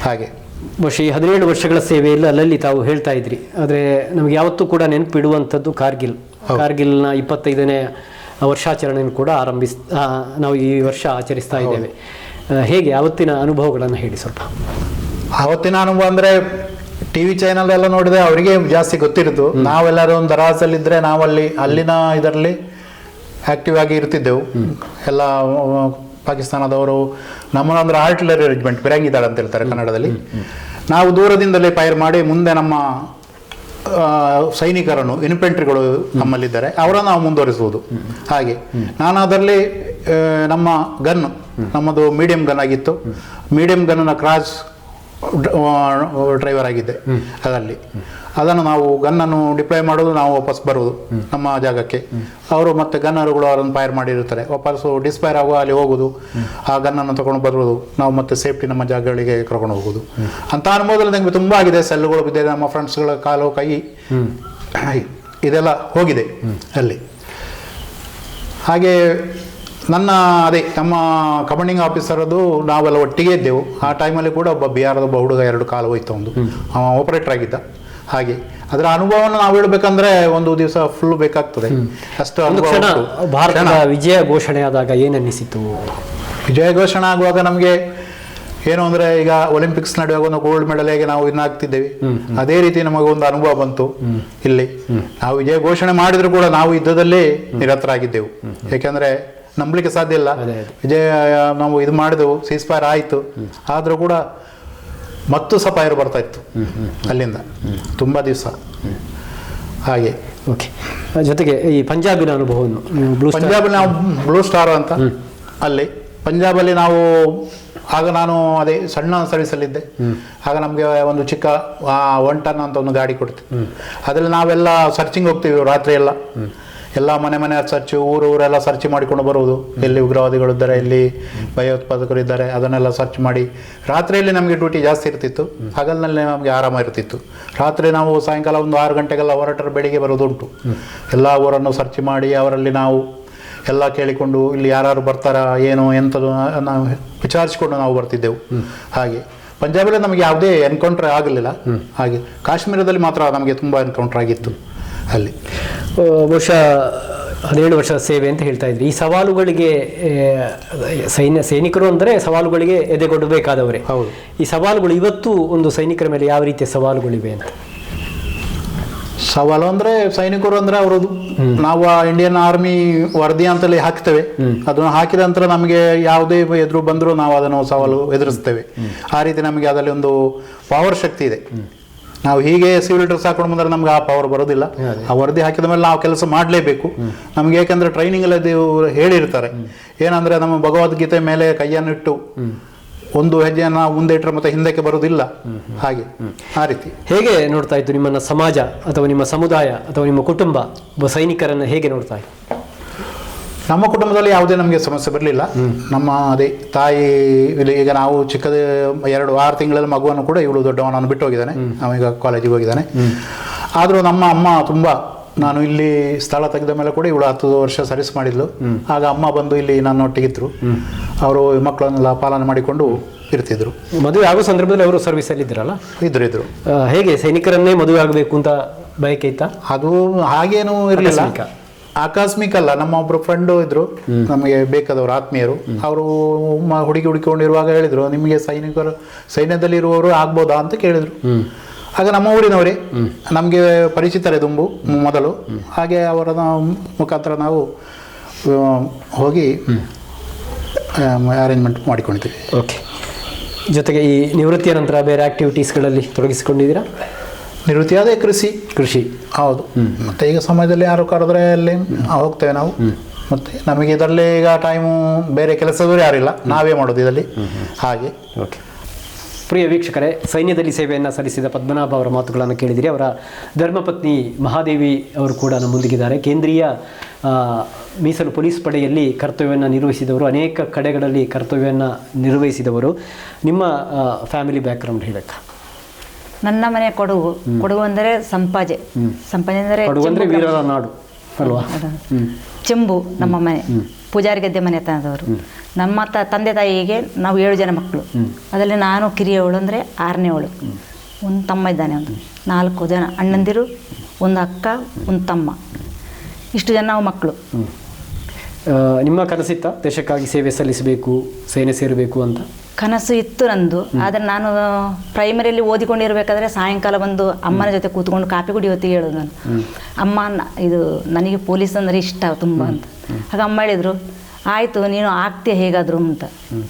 ಹಾಗೆ. ಬಹುಶಃ ಈ ಹದಿನೇಳು ವರ್ಷಗಳ ಸೇವೆಯಲ್ಲಿ ಅಲ್ಲಲ್ಲಿ ತಾವು ಹೇಳ್ತಾ ಇದ್ರಿ. ಆದರೆ ನಮಗೆ ಯಾವತ್ತೂ ಕೂಡ ನೆನಪಿಡುವಂಥದ್ದು ಕಾರ್ಗಿಲ್. ಕಾರ್ಗಿಲ್ನ ಇಪ್ಪತ್ತೈದನೇ ವರ್ಷಾಚರಣೆಯನ್ನು ಕೂಡ ಆರಂಭಿಸ್ ನಾವು ಈ ವರ್ಷ ಆಚರಿಸ್ತಾ ಇದ್ದೇವೆ. ಹೇಗೆ ಆವತ್ತಿನ ಅನುಭವಗಳನ್ನು ಹೇಳಿ ಸ್ವಲ್ಪ. ಆವತ್ತಿನ ಅನುಭವ ಅಂದರೆ ಟಿವಿ ಚಾನಲ್ ಎಲ್ಲ ನೋಡಿದ್ರೆ ಅವರಿಗೆ ಜಾಸ್ತಿ ಗೊತ್ತಿರುದು. ನಾವೆಲ್ಲರೂ ಒಂದು ದರಾಸಲ್ಲಿದ್ದರೆ ನಾವಲ್ಲಿ ಅಲ್ಲಿನ ಇದರಲ್ಲಿ ಆಕ್ಟಿವ್ ಆಗಿ ಇರ್ತಿದ್ದೆವು ಎಲ್ಲ ಪಾಕಿಸ್ತಾನದವರು ನಮ್ಮನ್ನ ಅಂದ್ರೆ ಆರ್ಟಿಲರಿ ಅರೇಂಜ್ಮೆಂಟ್ ಬಿರಂಗಿದಾಳ ಅಂತ ಹೇಳ್ತಾರೆ ಕನ್ನಡದಲ್ಲಿ. ನಾವು ದೂರದಿಂದಲೇ ಫೈರ್ ಮಾಡಿ ಮುಂದೆ ನಮ್ಮ ಸೈನಿಕರನ್ನು ಇನ್ಫೆಂಟ್ರಿಗಳು ನಮ್ಮಲ್ಲಿದ್ದಾರೆ. ಅವರನ್ನು ನಾವು ಮುಂದುವರಿಸುವುದು. ಹಾಗೆ. ನಾನು ಅದರಲ್ಲಿ ನಮ್ಮ ಗನ್ ನಮ್ಮದು ಮೀಡಿಯಂ ಗನ್ ಆಗಿತ್ತು. ಮೀಡಿಯಂ ಗನ್ನ ಕ್ರಾಸ್ ಡ್ರೈವರ್ ಆಗಿದ್ದೆ ಅದರಲ್ಲಿ. ಅದನ್ನು ನಾವು ಗನ್ನನ್ನು ಡಿಪ್ಲಾಯ್ ಮಾಡೋದು, ನಾವು ವಾಪಸ್ ಬರೋದು ನಮ್ಮ ಜಾಗಕ್ಕೆ. ಅವರು ಮತ್ತೆ ಗನ್ನರುಗಳು ಅವರನ್ನು ಫೈರ್ ಮಾಡಿರ್ತಾರೆ ವಾಪಸ್ಸು ಡಿಸ್ಪೈರ್ ಆಗುವ ಅಲ್ಲಿ ಹೋಗೋದು. ಆ ಗನ್ನನ್ನು ತಗೊಂಡು ಬರೋದು ನಾವು ಮತ್ತೆ ಸೇಫ್ಟಿ ನಮ್ಮ ಜಾಗಗಳಿಗೆ ಕರ್ಕೊಂಡು ಹೋಗೋದು ಅಂತ ಅನುಭವದಲ್ಲಿ ನನಗೆ ತುಂಬ ಆಗಿದೆ. ಸೆಲ್ಗಳು ಬಿದ್ದಿದೆ. ನಮ್ಮ ಫ್ರೆಂಡ್ಸ್ಗಳ ಕಾಲು, ಕೈ ಇದೆಲ್ಲ ಹೋಗಿದೆ ಅಲ್ಲಿ. ಹಾಗೆ ನನ್ನ ಅದೇ ನಮ್ಮ ಕಮಾಂಡಿಂಗ್ ಆಫೀಸರದು ನಾವೆಲ್ಲ ಒಟ್ಟಿಗೆ ಇದ್ದೆವು. ಆ ಟೈಮಲ್ಲಿ ಕೂಡ ಒಬ್ಬ ಬಿಹಾರದ ಒಬ್ಬ ಹುಡುಗ ಎರಡು ಕಾಲು ಹೋಯ್ತು ಒಂದು ಅವ ಆಪರೇಟರ್ ಆಗಿದ್ದ. ಹಾಗೆ ಅದರ ಅನುಭವವನ್ನು ನಾವು ಹೇಳ್ಬೇಕಂದ್ರೆ ಒಂದು ದಿವಸ ಫುಲ್ ಬೇಕಾಗ್ತದೆ. ಅಷ್ಟು ಭಾರತದ ವಿಜಯ ಘೋಷಣೆ ಆದಾಗ ಏನನ್ನಿಸಿತು ವಿಜಯ ಘೋಷಣೆ ಆಗುವಾಗ ನಮಗೆ ಏನು ಅಂದ್ರೆ ಈಗ ಒಲಿಂಪಿಕ್ಸ್ ನಡೆಯುವಾಗ ಒಂದು ಗೋಲ್ಡ್ ಮೆಡಲ್ ಹೇಗೆ ನಾವು ಇನ್ನಾಗ್ತಿದ್ದೇವೆ ಅದೇ ರೀತಿ ನಮಗೆ ಒಂದು ಅನುಭವ ಬಂತು ಇಲ್ಲಿ. ನಾವು ವಿಜಯ ಘೋಷಣೆ ಮಾಡಿದ್ರು ಕೂಡ ನಾವು ಯುದ್ಧದಲ್ಲಿ ನಿರತರಾಗಿದ್ದೆವು. ಯಾಕೆಂದ್ರೆ ನಂಬಲಿಕ್ಕೆ ಸಾಧ್ಯ ಇಲ್ಲ. ವಿಜಯ ನಾವು ಇದು ಮಾಡಿದೆವು ಸೀಸ್ಫೈರ್ ಆಯಿತು. ಆದರೂ ಕೂಡ ಮತ್ತು ಸಹ ಫೈರ್ ಬರ್ತಾ ಇತ್ತು ಅಲ್ಲಿಂದ. ತುಂಬ ದಿವಸ. ಹಾಗೆ. ಓಕೆ. ಜೊತೆಗೆ ಈ ಪಂಜಾಬಿನ ಅನುಭವವನ್ನು ಬ್ಲೂ ಪಂಜಾಬಲ್ಲಿ ನಾವು ಬ್ಲೂ ಸ್ಟಾರ್ ಅಂತ ಅಲ್ಲಿ. ಪಂಜಾಬಲ್ಲಿ ನಾವು ಆಗ ನಾನು ಅದೇ ಸಣ್ಣ ಸರ್ವಿಸಲ್ಲಿದ್ದೆ ಆಗ ನಮಗೆ ಒಂದು ಚಿಕ್ಕ ಒನ್ ಟನ್ ಅಂತ ಒಂದು ಗಾಡಿ ಕೊಡ್ತೀವಿ ಅದರಲ್ಲಿ ನಾವೆಲ್ಲ ಸರ್ಚಿಂಗ್ ಹೋಗ್ತೀವಿ ರಾತ್ರಿ ಎಲ್ಲ ಎಲ್ಲ ಮನೆ ಮನೆ ಸರ್ಚ್, ಊರು ಊರೆಲ್ಲ ಸರ್ಚ್ ಮಾಡಿಕೊಂಡು ಬರುವುದು. ಎಲ್ಲಿ ಉಗ್ರವಾದಿಗಳಿದ್ದಾರೆ ಎಲ್ಲಿ ಭಯೋತ್ಪಾದಕರು ಇದ್ದಾರೆ, ಅದನ್ನೆಲ್ಲ ಸರ್ಚ್ ಮಾಡಿ. ರಾತ್ರಿಯಲ್ಲಿ ನಮಗೆ ಡ್ಯೂಟಿ ಜಾಸ್ತಿ ಇರ್ತಿತ್ತು. ಹಗಲಿನಲ್ಲಿ ನಮಗೆ ಆರಾಮ ಇರ್ತಿತ್ತು. ರಾತ್ರಿ ನಾವು ಸಾಯಂಕಾಲ ಒಂದು ಆರು ಗಂಟೆಗೆಲ್ಲ ಹೊರಟರೆ ಬೆಳಿಗ್ಗೆ ಬರೋದುಂಟು ಎಲ್ಲ ಊರನ್ನು ಸರ್ಚ್ ಮಾಡಿ, ಅವರಲ್ಲಿ ನಾವು ಎಲ್ಲ ಕೇಳಿಕೊಂಡು ಇಲ್ಲಿ ಯಾರು ಬರ್ತಾರಾ, ಏನು ಎಂಥದ್ದು ನಾವು ವಿಚಾರಿಸಿಕೊಂಡು ನಾವು ಬರ್ತಿದ್ದೆವು. ಹಾಗೆ. ಪಂಜಾಬಲ್ಲಿ ನಮಗೆ ಯಾವುದೇ ಎನ್ಕೌಂಟರ್ ಆಗಲಿಲ್ಲ. ಹಾಗೆ. ಕಾಶ್ಮೀರದಲ್ಲಿ ಮಾತ್ರ ನಮಗೆ ತುಂಬ ಎನ್ಕೌಂಟರ್ ಆಗಿತ್ತು. ಅಲ್ಲಿ. ಬಹುಶಃ ಹದಿನೇಳು ವರ್ಷ ಸೇವೆ ಅಂತ ಹೇಳ್ತಾ ಇದ್ರಿ. ಈ ಸವಾಲುಗಳಿಗೆ ಸೈನ್ಯ ಸೈನಿಕರು ಅಂದರೆ ಸವಾಲುಗಳಿಗೆ ಎದೆಗೊಡಬೇಕಾದವರೇ. ಹೌದು. ಈ ಸವಾಲುಗಳು ಇವತ್ತು ಒಂದು ಸೈನಿಕರ ಮೇಲೆ ಯಾವ ರೀತಿಯ ಸವಾಲುಗಳಿವೆ ಅಂತ? ಸವಾಲು ಅಂದ್ರೆ ಸೈನಿಕರು ಅಂದ್ರೆ ಅವರು ನಾವು ಇಂಡಿಯನ್ ಆರ್ಮಿ ವರದಿ ಅಂತಲೇ ಹಾಕ್ತೇವೆ. ಅದನ್ನು ಹಾಕಿದ ನಂತರ ನಮಗೆ ಯಾವುದೇ ಎದುರು ಬಂದರೂ ನಾವು ಅದನ್ನು ಸವಾಲು ಎದುರಿಸ್ತೇವೆ. ಆ ರೀತಿ ನಮಗೆ ಅದರಲ್ಲಿ ಒಂದು ಪವರ್ ಶಕ್ತಿ ಇದೆ. ನಾವು ಹೀಗೆ ಸಿವಿಲ್ ಡ್ರೆಸ್ ಹಾಕೊಂಡು ಬಂದ್ರೆ ನಮ್ಗೆ ಆ ಪವರ್ ಬರೋದಿಲ್ಲ. ಆ ವರದಿ ಹಾಕಿದ ಮೇಲೆ ನಾವು ಕೆಲಸ ಮಾಡಲೇಬೇಕು. ನಮ್ಗೆ ಯಾಕಂದ್ರೆ ಟ್ರೈನಿಂಗ್ ಅಲ್ಲಿ ಇವರು ಹೇಳಿರ್ತಾರೆ. ಏನಂದ್ರೆ ನಮ್ಮ ಭಗವದ್ಗೀತೆ ಮೇಲೆ ಕೈಯನ್ನಿಟ್ಟು ಒಂದು ಹೆಜ್ಜೆಯನ್ನು ಮುಂದೆ ಇಟ್ಟರೆ ಮತ್ತೆ ಹಿಂದಕ್ಕೆ ಬರುವುದಿಲ್ಲ ಹಾಗೆ. ಆ ರೀತಿ. ಹೇಗೆ ನೋಡ್ತಾ ಇತ್ತು ನಿಮ್ಮನ್ನ ಸಮಾಜ ಅಥವಾ ನಿಮ್ಮ ಸಮುದಾಯ ಅಥವಾ ನಿಮ್ಮ ಕುಟುಂಬ ಒಬ್ಬ ಸೈನಿಕರನ್ನು ಹೇಗೆ ನೋಡ್ತಾ ಇತ್ತು ನಮ್ಮ ಕುಟುಂಬದಲ್ಲಿ ಯಾವುದೇ ನಮಗೆ ಸಮಸ್ಯೆ ಬರಲಿಲ್ಲ. ನಮ್ಮ ಅದೇ ತಾಯಿ ಈಗ ನಾವು ಚಿಕ್ಕದ ಎರಡು ಆರು ತಿಂಗಳಲ್ಲಿ ಮಗುವನ್ನು ಕೂಡ ಇವಳು ದೊಡ್ಡವನನ್ನು ಬಿಟ್ಟು ಹೋಗಿದ್ದಾನೆ. ಅವೀಗ ಕಾಲೇಜಿಗೆ ಹೋಗಿದ್ದಾನೆ. ಆದರೂ ನಮ್ಮ ಅಮ್ಮ ತುಂಬ ನಾನು ಇಲ್ಲಿ ಸ್ಥಳ ತೆಗೆದ ಮೇಲೆ ಕೂಡ ಇವಳು ಹತ್ತು ವರ್ಷ ಸರ್ವಿಸ್ ಮಾಡಿದ್ಲು. ಆಗ ಅಮ್ಮ ಬಂದು ಇಲ್ಲಿ ನನ್ನೊಟ್ಟಿಗಿದ್ರು. ಅವರು ಮಕ್ಕಳನ್ನೆಲ್ಲ ಪಾಲನೆ ಮಾಡಿಕೊಂಡು ಇರ್ತಿದ್ರು. ಮದುವೆ ಆಗೋ ಸಂದರ್ಭದಲ್ಲಿ ಅವರು ಸರ್ವಿಸಲ್ಲಿ ಇದ್ರಲ್ಲ ಇದ್ರು ಇದ್ರು. ಹೇಗೆ ಸೈನಿಕರನ್ನೇ ಮದುವೆ ಆಗಬೇಕು ಅಂತ ಬಯಕೆ ಇತ್ತ? ಅದು ಹಾಗೇನು ಇರಲಿಲ್ಲ. ಆಕಸ್ಮಿಕ. ಅಲ್ಲ ನಮ್ಮ ಒಬ್ರು ಫ್ರೆಂಡು ಇದ್ರು ನಮಗೆ ಬೇಕಾದವರು ಆತ್ಮೀಯರು. ಅವರು ಹುಡುಗಿ ಹುಡುಕಿಕೊಂಡಿರುವಾಗ ಹೇಳಿದ್ರು ನಿಮಗೆ ಸೈನಿಕರು ಸೈನ್ಯದಲ್ಲಿ ಇರುವವರು ಆಗ್ಬೋದಾ? ಅಂತ ಕೇಳಿದ್ರು. ಆಗ ನಮ್ಮ ಊರಿನವರೇ ನಮಗೆ ಪರಿಚಿತರೇ ದುಂಬು ಮೊದಲು. ಹಾಗೆ ಅವರ ಮುಖಾಂತರ ನಾವು ಹೋಗಿ ಅರೇಂಜ್ಮೆಂಟ್ ಮಾಡಿಕೊಂಡಿದ್ದೀವಿ ಓಕೆ ಜೊತೆಗೆ ಈ ನಿವೃತ್ತಿಯ ನಂತರ ಬೇರೆ ಆ್ಯಕ್ಟಿವಿಟೀಸ್ಗಳಲ್ಲಿ ತೊಡಗಿಸಿಕೊಂಡಿದ್ದೀರಾ? ನಿವೃತ್ತಿ ಅದೇ ಕೃಷಿ ಕೃಷಿ. ಹೌದು. ಮತ್ತೆ ಈಗ ಸಮಯದಲ್ಲಿ ಯಾರು ಕರೆದ್ರೆ ಅಲ್ಲಿ ಹೋಗ್ತೇವೆ ನಾವು. ಮತ್ತೆ ನಮಗೆ ಇದರಲ್ಲಿ ಈಗ ಟೈಮು ಬೇರೆ ಕೆಲಸದವರು ಯಾರಿಲ್ಲ ನಾವೇ ಮಾಡೋದು ಇದರಲ್ಲಿ. ಹಾಗೆ. ಓಕೆ. ಪ್ರಿಯ ವೀಕ್ಷಕರೇ ಸೈನ್ಯದಲ್ಲಿ ಸೇವೆಯನ್ನು ಸಲ್ಲಿಸಿದ ಪದ್ಮನಾಭ ಅವರ ಮಾತುಗಳನ್ನು ಕೇಳಿದಿರಿ. ಅವರ ಧರ್ಮಪತ್ನಿ ಮಹಾದೇವಿ ಅವರು ಕೂಡ ನಮ್ಮೊಂದಿಗಿದ್ದಾರೆ ಕೇಂದ್ರೀಯ ಮೀಸಲು ಪೊಲೀಸ್ ಪಡೆಯಲ್ಲಿ ಕರ್ತವ್ಯವನ್ನು ನಿರ್ವಹಿಸಿದವರು ಅನೇಕ ಕಡೆಗಳಲ್ಲಿ ಕರ್ತವ್ಯವನ್ನು ನಿರ್ವಹಿಸಿದವರು. ನಿಮ್ಮ ಫ್ಯಾಮಿಲಿ ಬ್ಯಾಕ್ಗ್ರೌಂಡ್ ಹೇಳಕ್ಕ ನನ್ನ ಮನೆ ಕೊಡಗು. ಕೊಡಗು ಅಂದರೆ ಸಂಪಾಜೆ. ಸಂಪಾಜೆ ಅಂದರೆ ವೀರರ ನಾಡು ಅಲ್ವಾ. ಚೆಂಬು ನಮ್ಮ ಮನೆ. ಪೂಜಾರಿ ಗದ್ದೆ ಮನೆ ತಂದವರು ನಮ್ಮ ತ ತಂದೆ ತಾಯಿಗೆ ನಾವು ಏಳು ಜನ ಮಕ್ಕಳು. ಅದರಲ್ಲಿ ನಾನು ಕಿರಿಯವಳು ಅಂದರೆ ಆರನೇವಳು ಒಂದು ತಮ್ಮ ಇದ್ದಾನೆ ಒಂದು ನಾಲ್ಕು ಜನ. ಅಣ್ಣಂದಿರು ಒಂದು ಅಕ್ಕ ಒಂದು ತಮ್ಮ. ಇಷ್ಟು ಜನ ನಾವು ಮಕ್ಕಳು. ನಿಮ್ಮ ಕನಸಿತ್ತ ದೇಶಕ್ಕಾಗಿ ಸೇವೆ ಸಲ್ಲಿಸಬೇಕು ಸೇನೆ ಸೇರಬೇಕು ಅಂತ? ಕನಸು ಇತ್ತು ನಂದು. ಆದರೆ ನಾನು ಪ್ರೈಮರಿಯಲ್ಲಿ ಓದಿಕೊಂಡಿರಬೇಕಾದ್ರೆ ಸಾಯಂಕಾಲ ಬಂದು ಅಮ್ಮನ ಜೊತೆ ಕೂತ್ಕೊಂಡು ಕಾಪಿ ಕುಡಿ ಹೊತ್ತಿಗೆ ಹೇಳೋದು ನಾನು. ಅಮ್ಮ ಇದು ನನಗೆ ಪೊಲೀಸ್ ಅಂದರೆ ಇಷ್ಟ ತುಂಬ ಅಂತ. ಆಗ ಅಮ್ಮ ಹೇಳಿದರು ಆಯಿತು ನೀನು ಆಗ್ತೀಯ ಹೇಗಾದರೂ ಅಂತ.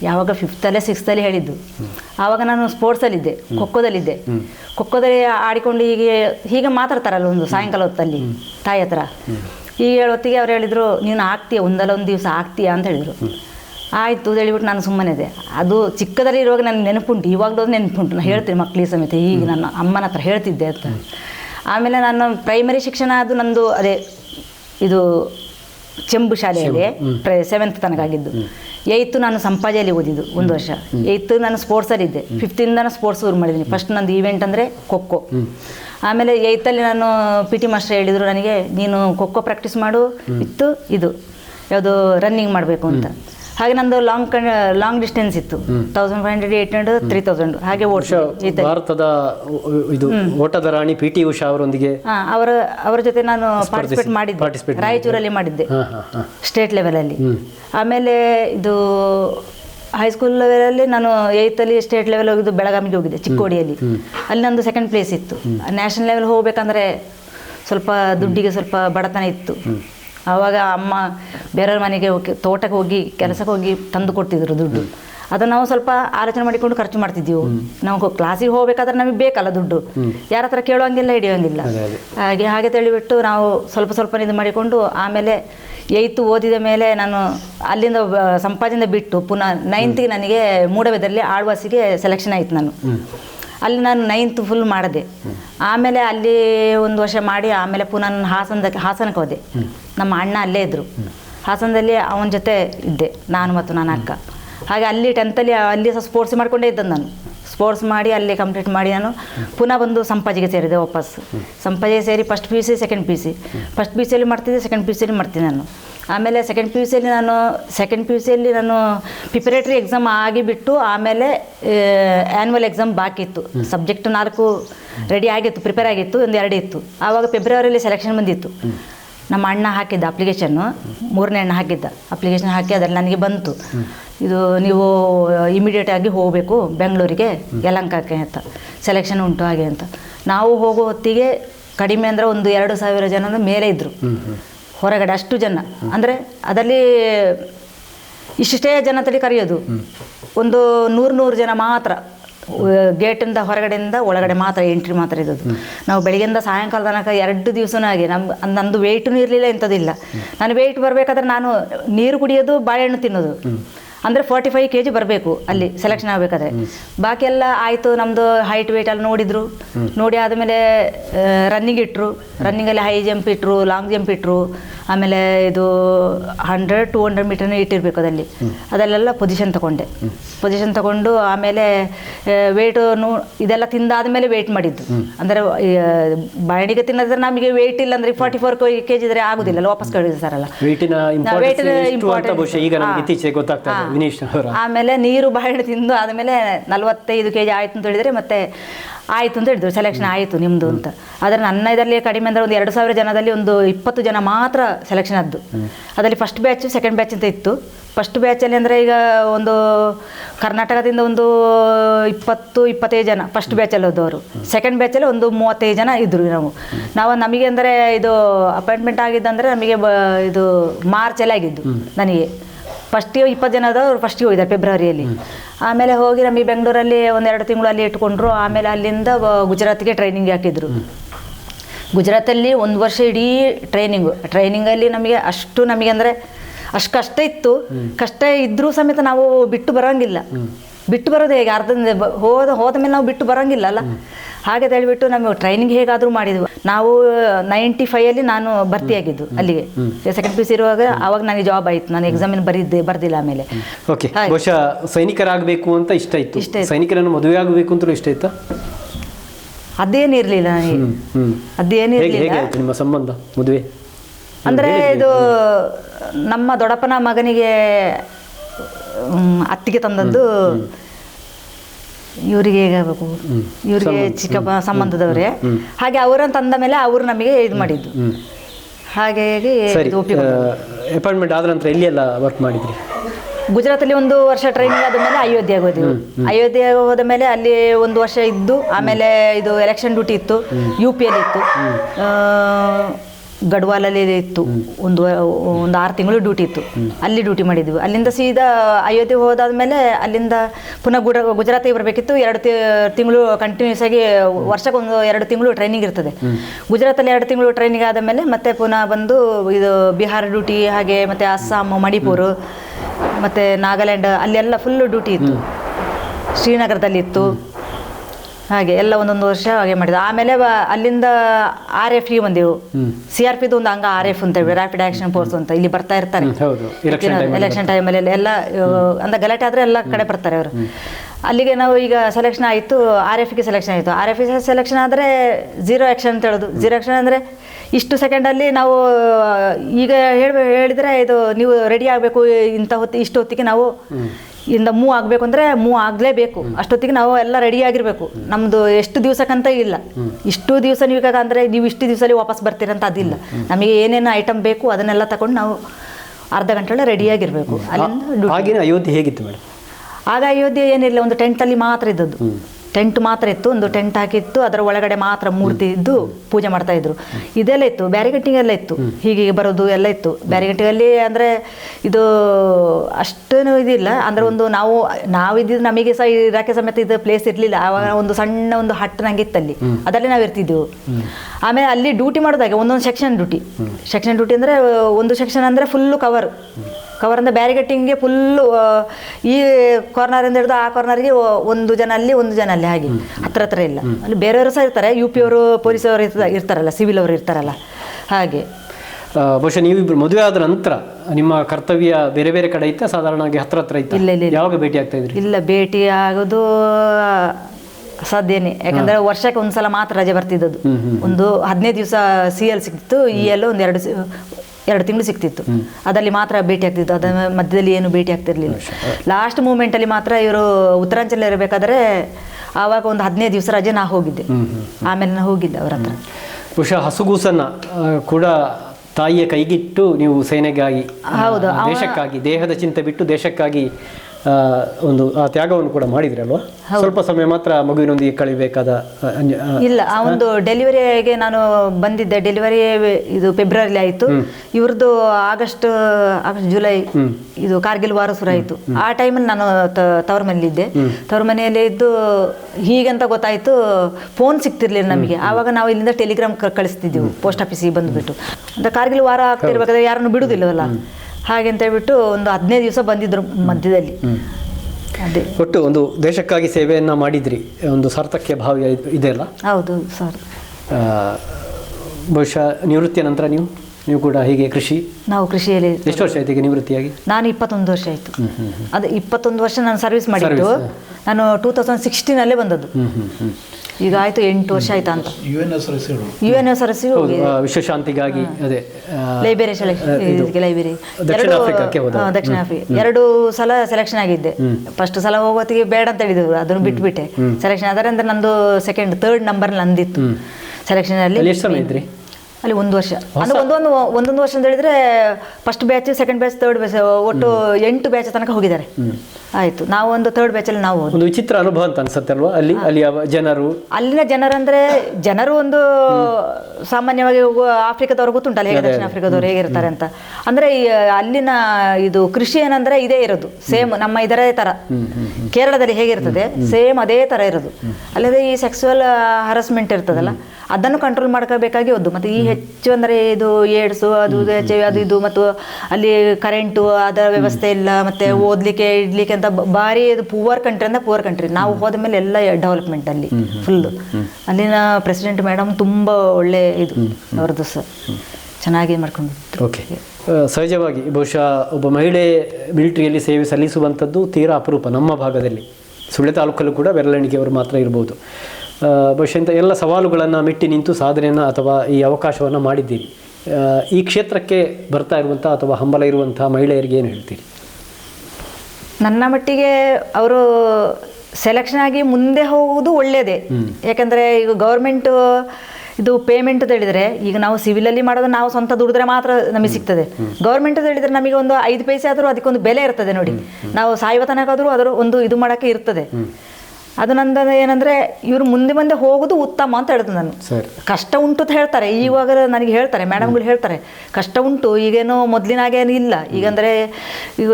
ಯಾವಾಗ ಫಿಫ್ತಲ್ಲೇ ಸಿಕ್ಸ್ತಲ್ಲಿ ಹೇಳಿದ್ದು. ಆವಾಗ ನಾನು ಸ್ಪೋರ್ಟ್ಸಲ್ಲಿದ್ದೆ ಖೋಖೋದಲ್ಲಿದ್ದೆ. ಖೋಖೋದಲ್ಲಿ ಆಡಿಕೊಂಡು ಹೀಗೆ ಹೀಗೆ ಮಾತಾಡ್ತಾರಲ್ಲ ಒಂದು ಸಾಯಂಕಾಲ ಹೊತ್ತಲ್ಲಿ ತಾಯಿ ಹತ್ರ. ಹೀಗೆ ಹೇಳೋತ್ತಿಗೆ ಅವ್ರು ಹೇಳಿದರು ನೀನು ಆಗ್ತೀಯ ಒಂದಲ್ಲ ಒಂದು ದಿವಸ ಆಗ್ತೀಯಾ? ಅಂತ ಹೇಳಿದರು. ಆಯಿತು ಹೇಳಿಬಿಟ್ಟು ನಾನು ಸುಮ್ಮನೆ ಇದೆ ಅದು ಚಿಕ್ಕದಲ್ಲಿ ಇರುವಾಗ ನನಗೆ ನೆನಪುಂಟು ಇವಾಗಲೂ ನೆನಪುಂಟು. ನಾನು ಹೇಳ್ತೀನಿ ಮಕ್ಕಳಿಗೆ ಸಮೇತ ಈಗ ನಾನು ಅಮ್ಮನ ಹತ್ರ ಹೇಳ್ತಿದ್ದೆ ಅಂತ. ಆಮೇಲೆ ನಾನು ಪ್ರೈಮರಿ ಶಿಕ್ಷಣ ಅದು ನಂದು ಅದೇ ಇದು ಚೆಂಬು ಶಾಲೆಯಲ್ಲಿ ಪ್ರೈ ಸೆವೆಂತ್ ತನಕ ಆಗಿದ್ದು. ಏಯ್ತು ನಾನು ಸಂಪಾಜೆಯಲ್ಲಿ ಓದಿದ್ದು ಒಂದು ವರ್ಷ. ಏಯ್ತು ನಾನು ಸ್ಪೋರ್ಟ್ಸಲ್ಲಿದ್ದೆ ಫಿಫ್ತಿಂದ ನಾನು ಸ್ಪೋರ್ಟ್ಸ್ ಶುರು ಮಾಡಿದ್ದೀನಿ. ಫಸ್ಟ್ ನಂದು ಈವೆಂಟ್ ಅಂದರೆ ಖೋಖೋ ಆಮೇಲೆ ಏಯ್ತಲ್ಲಿ ನಾನು ಪಿ ಟಿ ಮಾಸ್ಟರ್ ಹೇಳಿದರು ನನಗೆ ನೀನು ಖೋಖೋ ಪ್ರಾಕ್ಟೀಸ್ ಮಾಡು ಇತ್ತು ಇದು. ಯಾವುದು ರನ್ನಿಂಗ್ ಮಾಡಬೇಕು ಅಂತ. ಹಾಗೆ ನಂದು ಲಾಂಗ್ ಲಾಂಗ್ ಡಿಸ್ಟೆನ್ಸ್ ಇತ್ತು. Thousand five hundred eight hundred three thousand ಹಾಗೆ ಓಡಿಸ ಭಾರತದ ಇದು ಓಟದ ರಾಣಿ ಪಿ ಟಿ ಉಷಾ ಅವರೊಂದಿಗೆ ಅವರ ಅವರ ಜೊತೆ ನಾನು ಪಾರ್ಟಿಸಿಪೇಟ್ ಮಾಡಿದ್ದೆ. ರಾಯಚೂರಲ್ಲಿ ಮಾಡಿದ್ದೆ. ಸ್ಟೇಟ್ ಲೆವೆಲಲ್ಲಿ ಆಮೇಲೆ ಇದು ಹೈಸ್ಕೂಲ್ ಲೆವೆಲಲ್ಲಿ ನಾನು ಏಯ್ತಲ್ಲಿ ಸ್ಟೇಟ್ ಲೆವೆಲ್ ಹೋಗಿದ್ದು ಬೆಳಗಾವಿಗೆ ಹೋಗಿದ್ದೆ ಚಿಕ್ಕೋಡಿಯಲ್ಲಿ. ಅಲ್ಲಿ ನಂದು ಸೆಕೆಂಡ್ ಪ್ಲೇಸ್ ಇತ್ತು. ನ್ಯಾಷನಲ್ ಲೆವೆಲ್ ಹೋಗ್ಬೇಕಂದ್ರೆ ಸ್ವಲ್ಪ ದುಡ್ಡಿಗೆ ಸ್ವಲ್ಪ ಬಡತನ ಇತ್ತು. ಆವಾಗ ಅಮ್ಮ ಬೇರೆಯವ್ರ ಮನೆಗೆ ಹೋಗಿ ತೋಟಕ್ಕೆ ಹೋಗಿ ಕೆಲಸಕ್ಕೆ ಹೋಗಿ ತಂದು ಕೊಡ್ತಿದ್ರು ದುಡ್ಡು. ಅದನ್ನು ನಾವು ಸ್ವಲ್ಪ ಆಲೋಚನೆ ಮಾಡಿಕೊಂಡು ಖರ್ಚು ಮಾಡ್ತಿದ್ದೀವಿ ನಾವು ಕ್ಲಾಸಿಗೆ ಹೋಗ್ಬೇಕಾದ್ರೆ ನಮಗೆ ಬೇಕಲ್ಲ ದುಡ್ಡು. ಯಾರ ಹತ್ರ ಕೇಳುವಂಗಿಲ್ಲ ಹಿಡಿಯೋಂಗಿಲ್ಲ ಹಾಗೆ ಹಾಗೆ ತಿಳಿಬಿಟ್ಟು ನಾವು ಸ್ವಲ್ಪ ಸ್ವಲ್ಪ ಇದು ಮಾಡಿಕೊಂಡು ಆಮೇಲೆ ಏಯ್ತು ಓದಿದ ಮೇಲೆ ನಾನು ಅಲ್ಲಿಂದ ಸಂಪಾದನೆ ಬಿಟ್ಟು ಪುನಃ ನೈನ್ತ್ಗೆ ನನಗೆ ಮೂಡಬೇದಲ್ಲಿ ಆಳ್ವಾಸಿಗೆ ಸೆಲೆಕ್ಷನ್ ಆಯಿತು ನಾನು. ಅಲ್ಲಿ ನಾನು ನೈನ್ತ್ ಫುಲ್ ಮಾಡಿದೆ. ಆಮೇಲೆ ಅಲ್ಲಿ ಒಂದು ವರ್ಷ ಮಾಡಿ ಆಮೇಲೆ ಪುನಃ ನಾನು ಹಾಸನದ ಹಾಸನಕ್ಕೆ ಹೋದೆ. ನಮ್ಮ ಅಣ್ಣ ಅಲ್ಲೇ ಇದ್ದರು ಹಾಸನದಲ್ಲಿ ಅವನ ಜೊತೆ ಇದ್ದೆ, ನಾನು ಮತ್ತು ನನ್ನ ಅಕ್ಕ. ಹಾಗೆ ಅಲ್ಲಿ ಟೆಂತಲ್ಲಿ ಅಲ್ಲಿ ಸಹ ಸ್ಪೋರ್ಟ್ಸ್ ಮಾಡಿಕೊಂಡೇ ಇದ್ದೆ ನಾನು. ಸ್ಪೋರ್ಟ್ಸ್ ಮಾಡಿ ಅಲ್ಲಿ ಕಂಪ್ಲೀಟ್ ಮಾಡಿ ನಾನು ಪುನಃ ಬಂದು ಸಂಪಾಜಿಗೆ ಸೇರಿದೆ ವಾಪಸ್ ಸಂಪಾಜಿಗೆ ಸೇರಿ first P U C second P U C first P U ಸಿಯಲ್ಲಿ ಮಾಡ್ತಿದ್ದೆ ಸೆಕೆಂಡ್ ಪಿ ಯು ಸಿಯಲ್ಲಿ ಮಾಡ್ತೀನಿ ನಾನು. ಆಮೇಲೆ ಸೆಕೆಂಡ್ ಪಿ ಯು ಸಿಯಲ್ಲಿ ನಾನು ಸೆಕೆಂಡ್ ಪಿ ಯು ಸಿಯಲ್ಲಿ ನಾನು ಪ್ರಿಪರೇಟ್ರಿ ಎಕ್ಸಾಮ್ ಆಗಿಬಿಟ್ಟು ಆಮೇಲೆ ಆ್ಯನ್ಯುವಲ್ ಎಕ್ಸಾಮ್ ಬಾಕಿ ಇತ್ತು. ಸಬ್ಜೆಕ್ಟ್ ನಾಲ್ಕು ರೆಡಿ ಆಗಿತ್ತು ಪ್ರಿಪೇರ್ ಆಗಿತ್ತು ಒಂದು ಎರಡು ಇತ್ತು. ಆವಾಗ ಫೆಬ್ರವರಿಯಲ್ಲಿ ಸೆಲೆಕ್ಷನ್ ಬಂದಿತ್ತು. ನಮ್ಮ ಅಣ್ಣ ಹಾಕಿದ್ದ ಅಪ್ಲಿಕೇಶನ್ನು ಮೂರನೇ ಅಣ್ಣ ಹಾಕಿದ್ದ ಅಪ್ಲಿಕೇಶನ್ ಹಾಕಿ ಅದರಲ್ಲಿ ನನಗೆ ಬಂತು. ಇದು ನೀವು ಇಮಿಡಿಯೇಟ್ ಆಗಿ ಹೋಗಬೇಕು ಬೆಂಗಳೂರಿಗೆ ಯಲಂಕಕ್ಕೆ ಅಂತ. ಸೆಲೆಕ್ಷನ್ ಉಂಟು ಹಾಗೆ ಅಂತ. ನಾವು ಹೋಗೋ ಹೊತ್ತಿಗೆ ಕಡಿಮೆ ಅಂದರೆ ಒಂದು ಎರಡು ಸಾವಿರ ಜನದ ಮೇಲೆ ಇದ್ದರು ಹೊರಗಡೆ ಅಷ್ಟು ಜನ. ಅಂದರೆ ಅದರಲ್ಲಿ ಇಷ್ಟೇ ಜನ ತಲೆ ಕರೆಯೋದು. ಒಂದು ನೂರು ನೂರು ಜನ ಮಾತ್ರ. ಗೇಟಿಂದ ಹೊರಗಡೆಯಿಂದ ಒಳಗಡೆ ಮಾತ್ರ ಎಂಟ್ರಿ ಮಾತ್ರ ಇದ್ದದ್ದು. ನಾವು ಬೆಳಗ್ಗೆಯಿಂದ ಸಾಯಂಕಾಲ ತನಕ ಎರಡು ದಿವಸನೂ ಹಾಗೆ. ನಮ್ಮ ನಂದು ವೆಯ್ಟೂ ಇರಲಿಲ್ಲ ಇಂಥದ್ದಿಲ್ಲ. ನಾನು ವೆಯ್ಟ್ ಬರಬೇಕಾದ್ರೆ ನಾನು ನೀರು ಕುಡಿಯೋದು ಬಾಳೆಹಣ್ಣು ತಿನ್ನೋದು. ಅಂದರೆ ಫೋರ್ಟಿ ಫೈವ್ ಕೆ ಜಿ ಬರಬೇಕು ಅಲ್ಲಿ ಸೆಲೆಕ್ಷನ್ ಆಗಬೇಕಾದ್ರೆ. ಬಾಕಿ ಎಲ್ಲ ಆಯಿತು ನಮ್ಮದು ಹೈಟ್ ವೆಯ್ಟ್ ಅಲ್ಲಿ ನೋಡಿದರು. ನೋಡಿ ಆದಮೇಲೆ ರನ್ನಿಂಗ್ ಇಟ್ಟರು ರನ್ನಿಂಗಲ್ಲಿ ಹೈ ಜಂಪ್ ಇಟ್ಟರು ಲಾಂಗ್ ಜಂಪ್ ಇಟ್ಟರು ಆಮೇಲೆ ಇದು ಹಂಡ್ರೆಡ್ ಟೂ ಹಂಡ್ರೆಡ್ ಮೀಟರ್ನೇ ಇಟ್ಟಿರಬೇಕು ಅದಲ್ಲಿ ಅದಲ್ಲೆಲ್ಲ ಪೊಸಿಷನ್ ತಗೊಂಡೆ. ಪೊಸಿಷನ್ ತಗೊಂಡು ಆಮೇಲೆ ವೆಯ್ಟ್ ನೋ ಇದೆಲ್ಲ ತಿಂದಾದ್ಮೇಲೆ ವೆಯ್ಟ್ ಮಾಡಿದ್ದು. ಅಂದರೆ ಬಾಣಿಗೆ ತಿನ್ನೋದ್ರೆ ನಮಗೆ ವೆಯ್ಟ್ ಇಲ್ಲ ಅಂದರೆ ಫಾರ್ಟಿ ಫೋರ್ ಕೆ ಜಿ ಇದ್ರೆ ಆಗುದಿಲ್ಲ ವಾಪಸ್ ಕಳಿಸ್ತಾರಲ್ಲ ವೆಯ್ಟ್ ಇಂಪಾರ್ಟೆನ್ಸ್. ಬಹುಶಃ ಈಗ ನಮಗೆ. ಇತ್ತೀಚೆಗೆ ಗೊತ್ತಾಗ್ತಾ ಆಮೇಲೆ ನೀರು ಬಾಳೆ ತಿಂದು ಆದಮೇಲೆ ನಲ್ವತ್ತೈದು ಕೆ ಜಿ ಆಯಿತು ಅಂತ ಹೇಳಿದರೆ ಮತ್ತೆ ಆಯಿತು ಅಂತ ಹೇಳಿದ್ರು ಸೆಲೆಕ್ಷನ್ ಆಯಿತು ನಿಮ್ಮದು ಅಂತ. ಆದರೆ ನನ್ನ ಇದರಲ್ಲಿ ಕಡಿಮೆ ಅಂದರೆ ಒಂದು ಎರಡು ಸಾವಿರ ಜನದಲ್ಲಿ ಒಂದು ಇಪ್ಪತ್ತು ಜನ ಮಾತ್ರ ಸೆಲೆಕ್ಷನ್ ಆದ್ದು. ಅದರಲ್ಲಿ ಫಸ್ಟ್ ಬ್ಯಾಚ್ ಸೆಕೆಂಡ್ ಬ್ಯಾಚ್ ಅಂತ ಇತ್ತು. ಫಸ್ಟ್ ಬ್ಯಾಚಲ್ಲಿ ಅಂದರೆ ಈಗ ಒಂದು ಕರ್ನಾಟಕದಿಂದ ಒಂದು ಇಪ್ಪತ್ತು ಇಪ್ಪತ್ತೈದು ಜನ ಫಸ್ಟ್ ಬ್ಯಾಚಲ್ಲಿ ಹೋದವರು. ಸೆಕೆಂಡ್ ಬ್ಯಾಚಲ್ಲಿ ಒಂದು ಮೂವತ್ತೈದು ಜನ ಇದ್ದರು ನಾವು. ನಾವು ನಮಗೆ ಅಂದರೆ ಇದು ಅಪಾಯಿಂಟ್ಮೆಂಟ್ ಆಗಿದ್ದಂದರೆ ನಮಗೆ ಬ ಇದು ಮಾರ್ಚಲ್ಲಿ ಆಗಿದ್ದು ನನಗೆ. ಫಸ್ಟಿಗೆ ಇಪ್ಪತ್ತು ಜನ ಆದವ್ರು ಫಸ್ಟಿಗೆ ಹೋಗಿದ್ದಾರೆ ಫೆಬ್ರವರಿಯಲ್ಲಿ ಆಮೇಲೆ ಹೋಗಿ ನಮಗೆ ಬೆಂಗಳೂರಲ್ಲಿ ಒಂದೆರಡು ತಿಂಗಳು ಅಲ್ಲಿ ಇಟ್ಕೊಂಡ್ರು ಆಮೇಲೆ ಅಲ್ಲಿಂದ ಗುಜರಾತ್ಗೆ ಟ್ರೈನಿಂಗ್ ಹಾಕಿದ್ರು. ಗುಜರಾತಲ್ಲಿ ಒಂದು ವರ್ಷ ಇಡೀ ಟ್ರೈನಿಂಗು ಟ್ರೈನಿಂಗಲ್ಲಿ ನಮಗೆ ಅಷ್ಟು ನಮಗೆ ಅಂದರೆ ಅಷ್ಟು ಕಷ್ಟ ಇತ್ತು. ಕಷ್ಟ ಇದ್ದರೂ ಸಮೇತ ನಾವು ಬಿಟ್ಟು ಬರೋಂಗಿಲ್ಲ. ಬಿಟ್ಟು ಬರೋದು ಹೇಗೆ? ಅರ್ಧ ಹೋದ ಹೋದ ಮೇಲೆ ನಾವು ಬಿಟ್ಟು ಬರೋಂಗಿಲ್ಲ ಅಲ್ಲ? ಹಾಗೆ ಹೇಳಿಬಿಟ್ಟು ನಮಗೆ ಟ್ರೈನಿಂಗ್ ಹೇಗಾದರೂ ಮಾಡಿದ್ವು. ನಾವು ನೈಂಟಿ ಫೈವಲ್ಲಿ ನಾನು ಭರ್ತಿಯಾಗಿದ್ದು ಅಲ್ಲಿಗೆ. ಸೆಕೆಂಡ್ ಪಿ ಸಿ ಇರುವಾಗ ಅವಾಗ ನನಗೆ ಜಾಬ್ ಆಯಿತು. ನಾನು ಎಕ್ಸಾಮಿನ ಬರಿದ್ದೆ ಬರ್ದಿಲ್ಲ ಆಮೇಲೆ. ಓಕೆ. ಬಹುಶಃ ಸೈನಿಕರಾಗಬೇಕು ಅಂತ ಇಷ್ಟ ಇತ್ತು. ಇಷ್ಟ ಸೈನಿಕರನ್ನು ಮದುವೆ ಆಗಬೇಕು ಅಂತಲೂ ಇಷ್ಟ ಇತ್ತು? ಅದೇನಿರಲಿಲ್ಲ ನನಗೆ. ಅದೇನಿರಲಿಲ್ಲ ನಿಮ್ಮ ಸಂಬಂಧ ಮದುವೆ? ಅಂದರೆ ಇದು ನಮ್ಮ ದೊಡ್ಡಪ್ಪನ ಮಗನಿಗೆ ಅತ್ತಿಗೆ ತಂದದ್ದು ಇವರಿಗೆ ಹೇಗಾಗಬೇಕು ಇವರಿಗೆ ಚಿಕ್ಕಪ್ಪ ಸಂಬಂಧದವರೇ. ಹಾಗೆ ಅವರನ್ನು ತಂದ ಮೇಲೆ ಅವರು ನಮಗೆ ಇದು ಮಾಡಿದ್ದು. ಹಾಗಾಗಿ ಅಪಾಯಿಂಟ್ಮೆಂಟ್ ಆದ ನಂತರ ಎಲ್ಲಿ ಎಲ್ಲ ವರ್ಕ್ ಮಾಡಿದ್ರಿ? ಗುಜರಾತಲ್ಲಿ ಒಂದು ವರ್ಷ ಟ್ರೈನಿಂಗ್ ಆದ ಮೇಲೆ ಅಯೋಧ್ಯೆಗೆ ಹೋದೆವು. ಅಯೋಧ್ಯೆಗೆ ಹೋದ ಮೇಲೆ ಅಲ್ಲಿ ಒಂದು ವರ್ಷ ಇದ್ದು ಆಮೇಲೆ ಇದು ಎಲೆಕ್ಷನ್ ಡ್ಯೂಟಿ ಇತ್ತು. ಯು ಪಿ ಎಲ್ ಇತ್ತು. ಗಡ್ವಾಲಲ್ಲಿ ಇತ್ತು. ಒಂದು ಒಂದು ಆರು ತಿಂಗಳು ಡ್ಯೂಟಿ ಇತ್ತು. ಅಲ್ಲಿ ಡ್ಯೂಟಿ ಮಾಡಿದ್ವಿ. ಅಲ್ಲಿಂದ ಸೀದಾ ಅಯೋಧ್ಯೆ ಹೋದಾದ್ಮೇಲೆ ಅಲ್ಲಿಂದ ಪುನಃ ಗುಡ ಗುಜರಾತಿಗೆ ಬರಬೇಕಿತ್ತು. ಎರಡು ತಿಂಗಳು ಕಂಟಿನ್ಯೂಸ್ ಆಗಿ ವರ್ಷಕ್ಕೆ ಒಂದು ಎರಡು ತಿಂಗಳು ಟ್ರೈನಿಂಗ್ ಇರ್ತದೆ. ಗುಜರಾತಲ್ಲಿ ಎರಡು ತಿಂಗಳು ಟ್ರೈನಿಂಗ್ ಆದ ಮೇಲೆ ಮತ್ತೆ ಪುನಃ ಬಂದು ಇದು ಬಿಹಾರ ಡ್ಯೂಟಿ ಹಾಗೆ ಮತ್ತೆ ಅಸ್ಸಾಂ ಮಣಿಪುರ್ ಮತ್ತೆ ನಾಗಾಲ್ಯಾಂಡ್ ಅಲ್ಲೆಲ್ಲ ಫುಲ್ ಡ್ಯೂಟಿ ಇತ್ತು. ಶ್ರೀನಗರದಲ್ಲಿ ಇತ್ತು ಹಾಗೆ ಎಲ್ಲ ಒಂದೊಂದು ವರ್ಷ ಹಾಗೆ ಮಾಡಿದ್ವಿ ಆಮೇಲೆ ಬ- ಅಲ್ಲಿಂದ ಆರ್ ಎಫ್ಗೆ ಬಂದೆವು. ಸಿ ಆರ್ ಪಿದು ಒಂದು ಅಂಗ ಆರ್ ಎಫ್ ಅಂತ ಹೇಳಿ ರ್ಯಾಪಿಡ್ ಆಕ್ಷನ್ ಫೋರ್ಸ್ ಅಂತ ಇಲ್ಲಿ ಬರ್ತಾ ಇರ್ತಾರೆ. ಹ್ಮ್, ಹೌದು. Election time ಅಲ್ಲಿ ಎಲೆಕ್ಷನ್ ಟೈಮಲ್ಲಿ ಎಲ್ಲ ಅಂದ್ರೆ ಗಲಾಟೆ ಆದ್ರೆ ಎಲ್ಲ ಕಡೆ ಬರ್ತಾರೆ ಅವರು. ಅಲ್ಲಿಗೆ ನಾವು ಈಗ ಸೆಲೆಕ್ಷನ್ ಆಯಿತು ಆರ್ ಎಫ್ಗೆ ಸೆಲೆಕ್ಷನ್ ಆಯಿತು. ಆರ್ ಎಫ್ ಸೆಲೆಕ್ಷನ್ ಆದರೆ ಜೀರೋ ಆಕ್ಷನ್ ಅಂತ ಹೇಳೋದು. ಜೀರೋ ಆಕ್ಷನ್ ಅಂದರೆ ಇಷ್ಟು ಸೆಕೆಂಡಲ್ಲಿ ನಾವು ಈಗ ಹೇಳ್ಬೇ ಹೇಳಿದರೆ ಇದು ನೀವು ರೆಡಿ ಆಗಬೇಕು ಇಂಥ ಹೊತ್ತು ಇಷ್ಟು ಹೊತ್ತಿಗೆ ನಾವು ಇಂದ ಮೂವ್ ಆಗಬೇಕು ಅಂದರೆ ಮೂವ್ ಆಗಲೇಬೇಕು. ಅಷ್ಟೊತ್ತಿಗೆ ನಾವು ಎಲ್ಲ ರೆಡಿ ಆಗಿರಬೇಕು. ನಮ್ಮದು ಎಷ್ಟು ದಿವಸಕ್ಕಂತ ಇಲ್ಲ. ಇಷ್ಟು ದಿವಸ ನೀವು ಈಗ ಅಂದರೆ ನೀವು ಇಷ್ಟು ದಿವಸದಲ್ಲಿ ವಾಪಸ್ ಬರ್ತೀರಂತ ಅದಿಲ್ಲ. ನಮಗೆ ಏನೇನು ಐಟಮ್ ಬೇಕು ಅದನ್ನೆಲ್ಲ ತಗೊಂಡು ನಾವು ಅರ್ಧ ಗಂಟೆ ರೆಡಿಯಾಗಿರಬೇಕು ಅಲ್ಲಿಂದ. ಆಗಿನ ಅಯೋಧ್ಯೆ ಹೇಗಿತ್ತು ಮೇಡಮ್ ಆಗ ಅಯೋಧ್ಯೆ ಏನಿಲ್ಲ ಒಂದು ಟೆಂಟಲ್ಲಿ ಮಾತ್ರ ಇದ್ದದ್ದು. ಟೆಂಟ್ ಮಾತ್ರ ಇತ್ತು ಒಂದು ಟೆಂಟ್ ಹಾಕಿತ್ತು ಅದರ ಒಳಗಡೆ ಮಾತ್ರ ಮೂರ್ತಿ ಇದ್ದು ಪೂಜೆ ಮಾಡ್ತಾ ಇದ್ರು. ಇದೆಲ್ಲ ಇತ್ತು ಬ್ಯಾರಿಗಟ್ಟಿಗೆ ಎಲ್ಲ ಇತ್ತು ಹೀಗೆ ಬರೋದು ಎಲ್ಲ ಇತ್ತು. ಬ್ಯಾರಿಗೇಟಿಂಗಲ್ಲಿ ಅಂದರೆ ಇದು ಅಷ್ಟೇನು ಇದಿಲ್ಲ. ಅಂದರೆ ಒಂದು ನಾವು ನಾವು ಇದ್ದಿದ್ದು ನಮಗೆ ಸಹ ಇರಾಕೆ ಸಮೇತ ಇದು ಪ್ಲೇಸ್ ಇರಲಿಲ್ಲ. ಆವಾಗ ಒಂದು ಸಣ್ಣ ಒಂದು ಹಟ್ಟನಂಗೆ ಇತ್ತಲ್ಲಿ. ಅದರಲ್ಲಿ ನಾವು ಇರ್ತಿದ್ದೆವು ಆಮೇಲೆ ಅಲ್ಲಿ ಡ್ಯೂಟಿ ಮಾಡೋದಾಗೆ ಒಂದೊಂದು ಸೆಕ್ಷನ್ ಡ್ಯೂಟಿ ಸೆಕ್ಷನ್ ಡ್ಯೂಟಿ ಅಂದರೆ ಒಂದು ಸೆಕ್ಷನ್ ಅಂದರೆ ಫುಲ್ಲು ಕವರ್ ಕವರ್ ಅಂದರೆ ಬ್ಯಾರಿಗೇಟಿಂಗ್ಗೆ ಫುಲ್ಲು ಈ ಕಾರ್ನರಿಂದ ಹಿಡಿದು ಆ ಕಾರ್ನರ್ಗೆ ಒಂದು ಜನ ಅಲ್ಲಿ ಒಂದು ಜನ ಅಲ್ಲಿ ಹಾಗೆ. ಹತ್ರ ಹತ್ರ ಇಲ್ಲ. ಅಲ್ಲಿ ಬೇರೆಯವರು ಸಹ ಇರ್ತಾರೆ. ಯು ಪಿ ಅವರು ಪೊಲೀಸ್ ಅವರು ಇರ್ತಾರಲ್ಲ ಸಿವಿಲ್ ಅವರು ಇರ್ತಾರಲ್ಲ. ಹಾಗೆ. ಬಹುಶಃ ನೀವಿಬ್ರು ಮದುವೆ ಆದ ನಂತರ ನಿಮ್ಮ ಕರ್ತವ್ಯ ಬೇರೆ ಬೇರೆ ಕಡೆ ಇತ್ತ? ಸಾಧಾರಣವಾಗಿ ಹತ್ರ ಹತ್ರ ಇತ್ತು? ಇಲ್ಲ, ಇಲ್ಲ. ಯಾವಾಗ ಭೇಟಿ ಆಗ್ತಾ ಇದ್ರಿ? ಇಲ್ಲ ಭೇಟಿ ಆಗೋದು ಸಾಧ್ಯನೇ. ಯಾಕಂದ್ರೆ ವರ್ಷಕ್ಕೆ ಒಂದ್ಸಲ ಮಾತ್ರ ರಜೆ ಬರ್ತಿದ್ದದ್ದು. ಒಂದು ಹದಿನೈದು ದಿವಸ ಸಿ ಎಲ್ ಸಿಕ್ತಿತ್ತು ಇ ಎಲ್ ಒಂದು ಎರಡು ಎರಡು ತಿಂಗಳು ಸಿಕ್ತಿತ್ತು. ಅದರಲ್ಲಿ ಮಾತ್ರ ಭೇಟಿ ಆಗ್ತಿತ್ತು. ಅದ ಮಧ್ಯದಲ್ಲಿ ಏನು ಭೇಟಿ ಆಗ್ತಿರ್ಲಿಲ್ಲ. ಲಾಸ್ಟ್ ಮೂಮೆಂಟಲ್ಲಿ ಮಾತ್ರ ಇವರು ಉತ್ತರಾಂಚಲ ಇರಬೇಕಾದ್ರೆ ಆವಾಗ ಒಂದು ಹದಿನೈದು ದಿವಸ ರಜೆ ನಾ ಹೋಗಿದ್ದೆ. ಆಮೇಲೆ ನಾ ಹೋಗಿದ್ದೆ ಅವ್ರ ಹತ್ರ. ಬಹುಶಃ ಹಸುಗೂಸನ್ನ ಕೂಡ ತಾಯಿಯ ಕೈಗಿಟ್ಟು ನೀವು ಸೇನೆಗಾಗಿ ಹೌದು, ದೇಶಕ್ಕಾಗಿ ದೇಹದ ಚಿಂತೆ ಬಿಟ್ಟು ದೇಶಕ್ಕಾಗಿ ಒಂದು ಆ ತ್ಯಾಗವನ್ನು ಕೂಡ ಮಾಡಿದ್ರಿ ಅಲ್ವಾ ಸ್ವಲ್ಪ ಸಮಯ ಮಾತ್ರ ಮಗುವಿನೊಂದಿಗೆ ಕಳಿಬೇಕಾದ ಇಲ್ಲ ಆ ಒಂದು ಡೆಲಿವರಿಗೆ ನಾನು ಬಂದಿದ್ದೆ. ಡೆಲಿವರಿ ಇದು ಫೆಬ್ರವರಿ ಆಯಿತು. ಇವ್ರದ್ದು ಆಗಸ್ಟ್ ಆಗಸ್ಟ್ ಜುಲೈ ಇದು ಕಾರ್ಗಿಲ್ ವಾರ ಶುರು ಆಯಿತು. ಆ ಟೈಮಲ್ಲಿ ನಾನು ತವರ ಮನೇಲಿದ್ದೆ ತವ್ರ ಮನೆಯಲ್ಲೇ ಇದ್ದು ಹೀಗಂತ ಗೊತ್ತಾಯಿತು. ಫೋನ್ ಸಿಗ್ತಿರ್ಲಿಲ್ಲ ನಮಗೆ. ಆವಾಗ ನಾವು ಇಲ್ಲಿಂದ ಟೆಲಿಗ್ರಾಮ್ ಕಳಿಸ್ತಿದ್ದೆವು. ಪೋಸ್ಟ್ ಆಫೀಸಿಗೆ ಬಂದುಬಿಟ್ಟು. ಅಂದ್ರೆ ಕಾರ್ಗಿಲ್ ವಾರ ಆಗ್ತಿರ್ಬೇಕಾದ್ರೆ ಯಾರನ್ನು ಬಿಡುದಿಲ್ಲವಲ್ಲ? ಹಾಗೆ ಅಂತ ಹೇಳ್ಬಿಟ್ಟು ಒಂದು ಹದಿನೈದು ದಿವಸ ಬಂದಿದ್ರು ಮಧ್ಯದಲ್ಲಿ. ಅದೇ. ಒಟ್ಟು ಒಂದು ದೇಶಕ್ಕಾಗಿ ಸೇವೆಯನ್ನ ಮಾಡಿದ್ರಿ ಒಂದು ಸಾರ್ಥಕ್ಯ ಭಾವ ಇದ್- ಅಲ್ಲ? ಹೌದು ಸರ್. ಬಹುಶಃ ನಿವೃತ್ತಿಯ ನಂತರ ನೀವು ನೀವು ಕೂಡ ಹೀಗೆ ಕೃಷಿ? ನಾವು ಕೃಷಿಯಲ್ಲಿ ಎಷ್ಟು ವರ್ಷ ಆಯ್ತು ಈಗ ನಿವೃತ್ತಿಯಾಗಿ? ನಾನು ಇಪ್ಪತ್ತೊಂದು ವರ್ಷ ಆಯಿತು. ಅದು ಇಪ್ಪತ್ತೊಂದು ವರ್ಷ ನಾನು ಸರ್ವಿಸ್ ಮಾಡಿದ್ದು. ನಾನು ಟೂ ತೌಸಂಡ್ ಸಿಕ್ಸ್ಟೀನಲ್ಲೇ ಬಂದದ್ದು. ಈಗ ಆಯ್ತು ಎಂಟು ವರ್ಷ ಆಯ್ತಾ ಅಂತ U N S U N S ವಿಶ್ವಶಾಂತಿಗಾಗಿ ಅದೇ ಲೈಬ್ರರಿ ಸೆಲೆಕ್ಷನ್ ಲೈಬ್ರರಿ ದಕ್ಷಿಣ ಆಫ್ರಿಕಾ ಎರಡು ಸಲ ಸೆಲೆಕ್ಷನ್ ಆಗಿದ್ದೆ. ಫಸ್ಟ್ ಸಲ ಹೋಗೋತ್ತಿಗೆ ಬೇಡ ಅಂತ ಹೇಳಿದ್ರು ಅದನ್ನು ಬಿಟ್ಬಿಟ್ಟೆ. ಸೆಲೆಕ್ಷನ್ ಆದರೆ ಅಂದ್ರೆ ನಂದು ಸೆಕೆಂಡ್ ಥರ್ಡ್ ನಂಬರ್ ನಂದಿತ್ತು. ಸೆಲೆಕ್ಷನ್ ಅಲ್ಲಿ ಅಲ್ಲಿ ಎಷ್ಟು ಸಮಯ ಇದ್ರಿ? ಅಲ್ಲಿ ಒಂದು ವರ್ಷ. ಅಂದ್ರೆ ಒಂದೊಂದು ಒಂದೊಂದು ವರ್ಷ ಅಂತ ಹೇಳಿದ್ರೆ first batch second batch third batch ಒಟ್ಟು ಎಂಟು ಬ್ಯಾಚ್ ತನಕ ಹೋಗಿದ್ದಾರೆ. ಆಯ್ತು. ನಾವು ಒಂದು ಥರ್ಡ್ ಬ್ಯಾಚಲ್ಲಿ ನಾವು ಒಂದು ವಿಚಿತ್ರ ಅನುಭವ ಅಂತ ಅನ್ಸುತ್ತೆ ಅಲ್ವಾ ಅಲ್ಲಿ ಅಲ್ಲಿ ಜನರು? ಅಲ್ಲಿನ ಜನರಂದ್ರೆ ಜನರು ಒಂದು ಸಾಮಾನ್ಯವಾಗಿ ಆಫ್ರಿಕಾದವ್ರು ಗೊತ್ತುಂಟಲ್ಲ ಹೇಗೆ ದಕ್ಷಿಣ ಆಫ್ರಿಕಾದವ್ರು ಹೇಗಿರ್ತಾರೆ ಅಂತ. ಅಂದ್ರೆ ಅಲ್ಲಿನ ಇದು ಕೃಷಿ ಏನಂದ್ರೆ ಇದೇ ಇರೋದು. ಸೇಮ್ ನಮ್ಮ ಇದರೇ ತರ. ಕೇರಳದಲ್ಲಿ ಹೇಗಿರ್ತದೆ? ಸೇಮ್ ಅದೇ ತರ ಇರೋದು. ಅಲ್ಲದೆ ಈ ಸೆಕ್ಸುವಲ್ ಹರಸ್ಮೆಂಟ್ ಇರ್ತದಲ್ಲ ಅದನ್ನು ಕಂಟ್ರೋಲ್ ಮಾಡ್ಕೋಬೇಕಾಗಿ ಒಂದು ಮತ್ತೆ ಈ ಹೆಚ್ಚು ಅಂದ್ರೆ ಇದು ಏಡ್ಸು ಅದು ಇದು ಎಚ್ ಐ ಅದು ಇದು ಮತ್ತು ಅಲ್ಲಿ ಕರೆಂಟು ಅದರ ವ್ಯವಸ್ಥೆ ಇಲ್ಲ ಮತ್ತೆ ಓದ್ಲಿಕ್ಕೆ ಇಡ್ಲಿಕ್ಕೆ ಅಂತ ಭಾರಿ ಇದು ಪೂವರ್ ಕಂಟ್ರಿ ಅಂದ್ರೆ ಪೂವರ್ ಕಂಟ್ರಿ ನಾವು ಹೋದ ಮೇಲೆ ಎಲ್ಲ ಡೆವಲಪ್ಮೆಂಟ್ ಅಲ್ಲಿ ಫುಲ್ ಅಲ್ಲಿನ ಪ್ರೆಸಿಡೆಂಟ್ ಮೇಡಮ್ ತುಂಬಾ ಒಳ್ಳೆ ಇದು ಅವ್ರದ್ದು ಸರ್ ಚೆನ್ನಾಗಿ ಮಾಡ್ಕೊಂಡು ಓಕೆ ಸಹಜವಾಗಿ ಬಹುಶಃ ಒಬ್ಬ ಮಹಿಳೆ ಮಿಲಿಟರಿಯಲ್ಲಿ ಸೇವೆ ಸಲ್ಲಿಸುವಂಥದ್ದು ತೀರಾ ಅಪರೂಪ ನಮ್ಮ ಭಾಗದಲ್ಲಿ. ಸುಳ್ಳೆ ತಾಲೂಕಲ್ಲೂ ಕೂಡ ಬೆರಳೆಣಿಕೆಯವರು ಮಾತ್ರ ಇರ್ಬೋದು. ಬಹುಶಃ ಇಂಥ ಎಲ್ಲ ಸವಾಲುಗಳನ್ನು ಮೆಟ್ಟಿ ನಿಂತು ಸಾಧನೆಯನ್ನು ಅಥವಾ ಈ ಅವಕಾಶವನ್ನು ಮಾಡಿದ್ದೀರಿ. ಈ ಕ್ಷೇತ್ರಕ್ಕೆ ಬರ್ತಾ ಇರುವಂಥ ಅಥವಾ ಹಂಬಲ ಇರುವಂಥ ಮಹಿಳೆಯರಿಗೆ ಏನು ಹೇಳ್ತೀರಿ? ನನ್ನ ಮಟ್ಟಿಗೆ ಅವರು ಸೆಲೆಕ್ಷನ್ ಆಗಿ ಮುಂದೆ ಹೋಗುವುದು ಒಳ್ಳೆಯದೇ. ಯಾಕಂದ್ರೆ ಈಗ ಗೌರ್ಮೆಂಟ್ ಇದು ಪೇಮೆಂಟ್ ಅಂತ ಹೇಳಿದ್ರೆ ಈಗ ನಾವು ಸಿವಿಲಲ್ಲಿ ಮಾಡೋದು ನಾವು ಸ್ವಂತ ದುಡಿದ್ರೆ ಮಾತ್ರ ನಮಗೆ ಸಿಗ್ತದೆ. ಗೌರ್ಮೆಂಟ್ ಅಂತ ಹೇಳಿದ್ರೆ ನಮಗೆ ಒಂದು ಐದು ಪೈಸೆ ಆದರೂ ಅದಕ್ಕೊಂದು ಬೆಲೆ ಇರ್ತದೆ ನೋಡಿ. ನಾವು ಸಾಯುವ ತನಕಾದರೂ ಅದರ ಒಂದು ಇದು ಮಾಡೋಕ್ಕೆ ಇರ್ತದೆ. ಅದು ನಂದ ಏನಂದ್ರೆ ಇವರು ಮುಂದೆ ಮುಂದೆ ಹೋಗುದು ಉತ್ತಮ ಅಂತ ಹೇಳಿದ್ರು ನಾನು. ಕಷ್ಟ ಉಂಟು ಅಂತ ಹೇಳ್ತಾರೆ. ಈವಾಗ ನನಗೆ ಹೇಳ್ತಾರೆ ಮೇಡಮ್ಗಳು ಹೇಳ್ತಾರೆ ಕಷ್ಟ ಉಂಟು ಈಗೇನು ಮೊದಲಿನಾಗೇನು ಇಲ್ಲ. ಈಗಂದ್ರೆ ಈಗ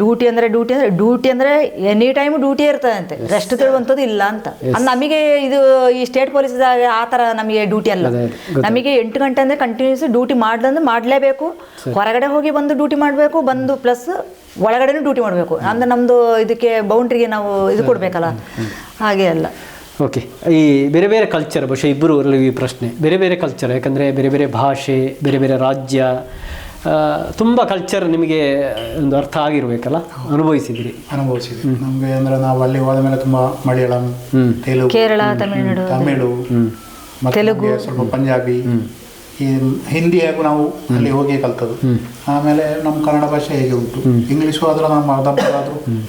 ಡ್ಯೂಟಿ ಅಂದ್ರೆ ಡ್ಯೂಟಿ ಅಂದ್ರೆ ಡ್ಯೂಟಿ ಅಂದ್ರೆ ಎನಿ ಟೈಮ್ ಡ್ಯೂಟಿ ಇರ್ತದೆ ಅಂತೆ. ರೆಸ್ಟ್ ತಿಳುವಂಥದ್ದು ಇಲ್ಲ ಅಂತ. ಅದು ನಮಗೆ ಇದು ಈ ಸ್ಟೇಟ್ ಪೊಲೀಸ್ ಆ ಥರ ನಮಗೆ ಡ್ಯೂಟಿ ಅಲ್ಲ. ನಮಗೆ ಎಂಟು ಗಂಟೆ ಅಂದ್ರೆ ಕಂಟಿನ್ಯೂಸ್ ಡ್ಯೂಟಿ ಮಾಡ್ದಂದ್ರೆ ಮಾಡಲೇಬೇಕು. ಹೊರಗಡೆ ಹೋಗಿ ಬಂದು ಡ್ಯೂಟಿ ಮಾಡಬೇಕು ಬಂದು ಪ್ಲಸ್ ಒಳಗಡೆನೂ ಡ್ಯೂಟಿ ಮಾಡಬೇಕು. ಅಂದ್ರೆ ನಮ್ಮದು ಇದಕ್ಕೆ ಬೌಂಡ್ರಿಗೆ ನಾವು ಇದು ಕೊಡಬೇಕಲ್ಲ? ಹಾಗೆ ಅಲ್ಲ. ಓಕೆ ಈ ಬೇರೆ ಬೇರೆ ಕಲ್ಚರ್ ಬಹುಶಃ ಇಬ್ಬರು ಈ ಪ್ರಶ್ನೆ. ಬೇರೆ ಬೇರೆ ಕಲ್ಚರ್ ಯಾಕಂದರೆ ಬೇರೆ ಬೇರೆ ಭಾಷೆ ಬೇರೆ ಬೇರೆ ರಾಜ್ಯ ತುಂಬ ಕಲ್ಚರ್ ನಿಮಗೆ ಒಂದು ಅರ್ಥ ಆಗಿರ್ಬೇಕಲ್ಲ? ಅನುಭವಿಸಿದಿರಿ ಅನುಭವಿಸಿದ್ರಿ ನಮಗೆ ಅಂದ್ರೆ ನಾವು ಅಲ್ಲಿ ಹೋದ ಮೇಲೆ ತುಂಬ ಮಲಯಾಳಂ. ತೆಲುಗು ಕೇರಳ ತಮಿಳುನಾಡು ತಮಿಳು ತೆಲುಗು. ಸ್ವಲ್ಪ ಪಂಜಾಬಿ ಈ ಹಿಂದಿ ಹಾಗೂ ನಾವು ಅಲ್ಲಿ ಹೋಗಿ ಕಲ್ತದ್ದು. ಆಮೇಲೆ ನಮ್ಮ ಕನ್ನಡ ಭಾಷೆ ಹೇಗೆ ಉಂಟು? ಇಂಗ್ಲಿಷು ಹೋದ್ರೆ ನಮ್ಮ ಅರ್ಧಂಬರ್ಧಾದ್ರೂ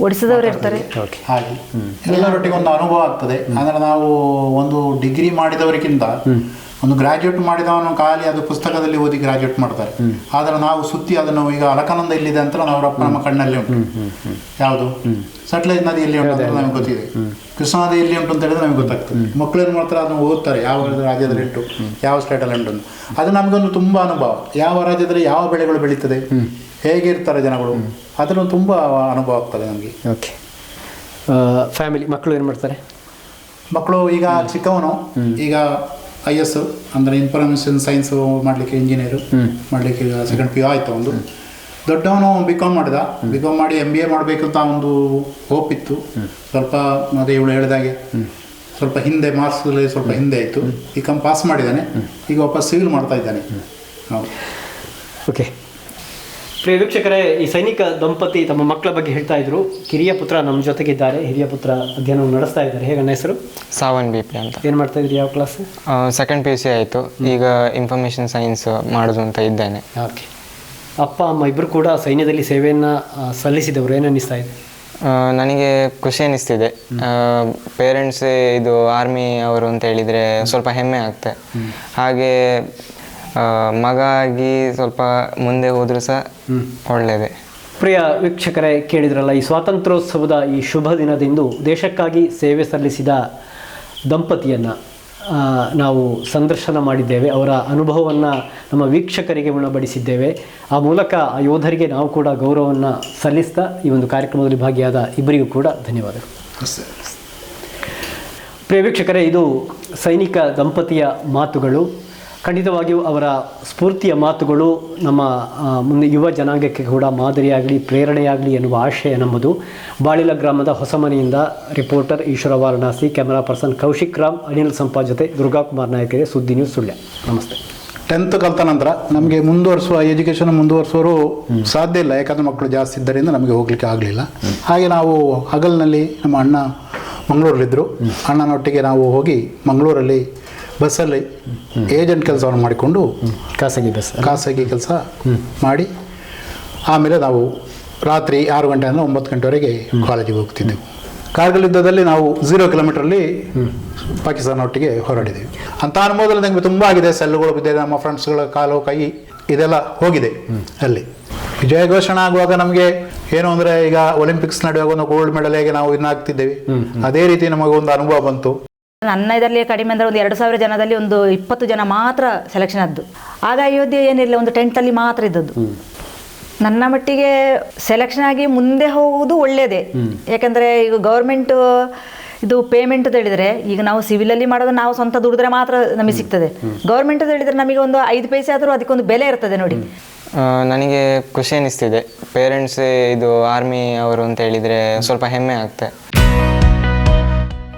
ಒಡಿಸಿದವರು ಇರ್ತಾರೆ. ಓಕೆ ಹಾಗೆ. ಎಲ್ಲರೊಟ್ಟಿಗೆ ಒಂದು ಅನುಭವ ಆಗ್ತದೆ. ಅಂದ್ರೆ ನಾವು ಒಂದು ಡಿಗ್ರಿ ಮಾಡಿದವರಿಗಿಂತ ಒಂದು ಗ್ರಾಜ್ಯುಯೇಟ್ ಮಾಡಿದವನು ಖಾಲಿ ಅದು ಪುಸ್ತಕದಲ್ಲಿ ಓದಿ ಗ್ರಾಜುಯೇಟ್ ಮಾಡ್ತಾರೆ. ಆದರೆ ನಾವು ಸುತ್ತಿ ಅದನ್ನು ಈಗ ಅಲಕಾನಂದ ಇಲ್ಲಿದೆ ಅಂತ ನಾವು ಅಪ್ಪ ನಮ್ಮ ಕಣ್ಣಲ್ಲಿ ಉಂಟು. ಯಾವುದು? ಸಟ್ಲೈಜ್ ನದಿ ಎಲ್ಲಿ ಉಂಟು ಅಂತ ನಮಗೆ ಗೊತ್ತಿದೆ. ಕೃಷ್ಣಾ ನದಿ ಎಲ್ಲಿ ಉಂಟು ಅಂತ ಹೇಳಿದ್ರೆ ನಮಗೆ ಗೊತ್ತಾಗ್ತದೆ. ಮಕ್ಕಳು ಏನು ಮಾಡ್ತಾರೆ ಅದನ್ನು ಓದ್ತಾರೆ ಯಾವ ರಾಜ್ಯದಲ್ಲಿ ಉಂಟು ಯಾವ ಸ್ಟೇಟಲ್ಲಿ ಉಂಟು ಅದು ನಮಗೊಂದು ತುಂಬ ಅನುಭವ. ಯಾವ ರಾಜ್ಯದಲ್ಲಿ ಯಾವ ಬೆಳೆಗಳು ಬೆಳೀತದೆ? ಹೇಗಿರ್ತಾರೆ ಜನಗಳು? ಅದನ್ನು ತುಂಬ ಅನುಭವ ಆಗ್ತದೆ ನಮಗೆ. ಓಕೆ. ಫ್ಯಾಮಿಲಿ ಮಕ್ಕಳು ಏನು ಮಾಡ್ತಾರೆ? ಮಕ್ಕಳು ಈಗ ಚಿಕ್ಕವನು ಈಗ ಐ ಎಸ್ ಅಂದರೆ ಇನ್ಫಾರ್ಮೇಷನ್ ಸೈನ್ಸ್ ಮಾಡಲಿಕ್ಕೆ ಇಂಜಿನಿಯರು ಮಾಡಲಿಕ್ಕೆ ಈಗ ಸೆಕೆಂಡ್ ಪಿ ಯು ಆಯ್ತು ಒಂದು. ದೊಡ್ಡವನು ಬಿ ಕಾಮ್ ಮಾಡಿದ. ಬಿ ಕಾಮ್ ಮಾಡಿ ಎಂ ಬಿ ಎ ಮಾಡಬೇಕಂತ ಒಂದು ಹೋಪ್ ಇತ್ತು. ಸ್ವಲ್ಪ ಅದೇ ಇವಳು ಹೇಳಿದಾಗೆ. ಸ್ವಲ್ಪ ಹಿಂದೆ ಮಾರ್ಕ್ಸಲ್ಲಿ ಸ್ವಲ್ಪ ಹಿಂದೆ ಆಯಿತು ಬಿ ಕಾಮ್ ಪಾಸ್ ಮಾಡಿದ್ದಾನೆ. ಈಗ ವಾಪಸ್ ಸಿವಿಲ್ ಮಾಡ್ತಾ ಇದ್ದಾನೆ. ಹೌದು. ಓಕೆ ಪ್ರಿಯ ವೀಕ್ಷಕರೇ ಈ ಸೈನಿಕ ದಂಪತಿ ತಮ್ಮ ಮಕ್ಕಳ ಬಗ್ಗೆ ಹೇಳ್ತಾ ಇದ್ರು. ಕಿರಿಯ ಪುತ್ರ ನಮ್ಮ ಜೊತೆಗಿದ್ದಾರೆ. ಹಿರಿಯ ಪುತ್ರ ಅಧ್ಯಯನವನ್ನು ನಡೆಸ್ತಾ ಇದ್ದಾರೆ. ಹೇಗೆ ಹೆಸರು? ಸಾವನ್ ಬಿ ಪಿ ಅಂತ. ಏನು ಮಾಡ್ತಾ ಇದ್ರಿ ಯಾವ class second P U C ಆಯಿತು. ಈಗ ಇನ್ಫಾರ್ಮೇಷನ್ ಸೈನ್ಸ್ ಮಾಡೋದು ಅಂತ ಇದ್ದೇನೆ. ಓಕೆ. ಅಪ್ಪ ಅಮ್ಮ ಇಬ್ಬರು ಕೂಡ ಸೈನ್ಯದಲ್ಲಿ ಸೇವೆಯನ್ನು ಸಲ್ಲಿಸಿದವರು. ಏನು ಅನ್ನಿಸ್ತಾ ಇದೆ? ನನಗೆ ಖುಷಿ ಅನಿಸ್ತಿದೆ ಪೇರೆಂಟ್ಸ್ ಇದು ಆರ್ಮಿ ಅವರು ಅಂತ ಹೇಳಿದರೆ ಸ್ವಲ್ಪ ಹೆಮ್ಮೆ ಆಗ್ತದೆ ಹಾಗೆ ಮಗ ಆಗಿ ಸ್ವಲ್ಪ ಮುಂದೆ ಹೋದರೂ ಸಹ ಒಳ್ಳೆಯದೇ ಪ್ರಿಯ ವೀಕ್ಷಕರೇ ಕೇಳಿದ್ರಲ್ಲ ಈ ಸ್ವಾತಂತ್ರ್ಯೋತ್ಸವದ ಈ ಶುಭ ದಿನದಿಂದ ದೇಶಕ್ಕಾಗಿ ಸೇವೆ ಸಲ್ಲಿಸಿದ ದಂಪತಿಯನ್ನು ನಾವು ಸಂದರ್ಶನ ಮಾಡಿದ್ದೇವೆ. ಅವರ ಅನುಭವವನ್ನು ನಮ್ಮ ವೀಕ್ಷಕರಿಗೆ ಉಣಬಡಿಸಿದ್ದೇವೆ. ಆ ಮೂಲಕ ಆ ಯೋಧರಿಗೆ ನಾವು ಕೂಡ ಗೌರವವನ್ನು ಸಲ್ಲಿಸ್ತಾ ಈ ಒಂದು ಕಾರ್ಯಕ್ರಮದಲ್ಲಿ ಭಾಗಿಯಾದ ಇಬ್ಬರಿಗೂ ಕೂಡ ಧನ್ಯವಾದಗಳು. ಪ್ರಿಯ ವೀಕ್ಷಕರೇ ಇದು ಸೈನಿಕ ದಂಪತಿಯ ಮಾತುಗಳು. ಖಂಡಿತವಾಗಿಯೂ ಅವರ ಸ್ಫೂರ್ತಿಯ ಮಾತುಗಳು ನಮ್ಮ ಮುಂದೆ ಯುವ ಜನಾಂಗಕ್ಕೆ ಕೂಡ ಮಾದರಿಯಾಗಲಿ, ಪ್ರೇರಣೆಯಾಗಲಿ ಎನ್ನುವ ಆಶಯ ನಮ್ಮದು. ಬಾಳಿಲ ಗ್ರಾಮದ ಹೊಸಮನೆಯಿಂದ reporter Eshwara Varanasi, camera person Kaushik Ram, Anil Sampa ಜೊತೆ ದುರ್ಗಾಕುಮಾರ್ ನಾಯಕರಿಗೆ ಸುದ್ದಿ ನ್ಯೂಸ್ ಸುಳ್ಯ. ನಮಸ್ತೆ. ಟೆಂತ್ ಕಲಿತ ನಂತರ ನಮಗೆ ಮುಂದುವರಿಸುವ ಎಜುಕೇಷನ್ ಮುಂದುವರಿಸೋರು ಸಾಧ್ಯ ಇಲ್ಲ. ಯಾಕಂದರೆ ಮಕ್ಕಳು ಜಾಸ್ತಿ ಇದ್ದರಿಂದ ನಮಗೆ ಹೋಗ್ಲಿಕ್ಕೆ ಆಗಲಿಲ್ಲ. ಹಾಗೆ ನಾವು ಹಗಲಿನಲ್ಲಿ ನಮ್ಮ ಅಣ್ಣ ಮಂಗಳೂರಲ್ಲಿದ್ದರು. ಅಣ್ಣನೊಟ್ಟಿಗೆ ನಾವು ಹೋಗಿ ಮಂಗಳೂರಲ್ಲಿ ಬಸ್ಸಲ್ಲಿ ಏಜೆಂಟ್ ಕೆಲಸವನ್ನು ಮಾಡಿಕೊಂಡು ಖಾಸಗಿ ಬಸ್ ಖಾಸಗಿ ಕೆಲಸ ಮಾಡಿ ಆಮೇಲೆ ನಾವು ರಾತ್ರಿ ಆರು ಗಂಟೆಯಿಂದ ಒಂಬತ್ತು ಗಂಟೆವರೆಗೆ ಕಾಲೇಜಿಗೆ ಹೋಗ್ತಿದ್ದೆವು. ಕಾರ್ಗಲ್ ಯುದ್ಧದಲ್ಲಿ ನಾವು ಝೀರೋ ಕಿಲೋಮೀಟ್ರಲ್ಲಿ ಪಾಕಿಸ್ತಾನೊಟ್ಟಿಗೆ ಹೋರಾಡಿದ್ದೀವಿ ಅಂತ ಅನುಭವದಲ್ಲಿ ನನಗೆ ತುಂಬ ಆಗಿದೆ ಸೆಲ್ಲುಗಳು ಬಿದ್ದಿದೆ ನಮ್ಮ ಫ್ರೆಂಡ್ಸ್ಗಳ ಕಾಲು ಕೈ ಇದೆಲ್ಲ ಹೋಗಿದೆ ಅಲ್ಲಿ. ವಿಜಯ ಘೋಷಣೆ ಆಗುವಾಗ ನಮಗೆ ಏನು ಅಂದರೆ ಈಗ ಒಲಿಂಪಿಕ್ಸ್ ನಡೆಯುವಾಗ ಒಂದು ಗೋಲ್ಡ್ ಮೆಡಲ್ ಹೇಗೆ ನಾವು ಇನ್ನಾಗ್ತಿದ್ದೇವೆ ಅದೇ ರೀತಿ ನಮಗೆ ಒಂದು ಅನುಭವ ಬಂತು. ನನ್ನ ಇದರಲ್ಲಿ ಕಡಿಮೆ ಅಂದರೆ ಒಂದು ಎರಡು ಸಾವಿರ ಜನದಲ್ಲಿ ಒಂದು ಇಪ್ಪತ್ತು ಜನ ಮಾತ್ರ ಸೆಲೆಕ್ಷನ್ ಆದ್ದು. ಆಗ ಅಯೋಧ್ಯೆ ಏನಿಲ್ಲ ಒಂದು ಟೆಂಟಲ್ಲಿ ಮಾತ್ರ ಇದ್ದದ್ದು. ನನ್ನ ಮಟ್ಟಿಗೆ ಸೆಲೆಕ್ಷನ್ ಆಗಿ ಮುಂದೆ ಹೋಗುವುದು ಒಳ್ಳೆಯದೇ ಯಾಕಂದರೆ ಈಗ ಗೌರ್ಮೆಂಟ್ ಇದು ಪೇಮೆಂಟ್ ಹೇಳಿದರೆ ಈಗ ನಾವು ಸಿವಿಲಲ್ಲಿ ಮಾಡೋದು ನಾವು ಸ್ವಂತ ದುಡಿದ್ರೆ ಮಾತ್ರ ನಮಗೆ ಸಿಗ್ತದೆ. ಗೌರ್ಮೆಂಟ್ ಹೇಳಿದರೆ ನಮಗೆ ಒಂದು ಐದು ಪೈಸೆ ಆದರೂ ಅದಕ್ಕೊಂದು ಬೆಲೆ ಇರ್ತದೆ ನೋಡಿ. ನನಗೆ ಖುಷಿ ಅನಿಸ್ತಿದೆ. ಪೇರೆಂಟ್ಸ್ ಇದು ಆರ್ಮಿ ಅವರು ಅಂತ ಹೇಳಿದರೆ ಸ್ವಲ್ಪ ಹೆಮ್ಮೆ ಆಗ್ತೆ.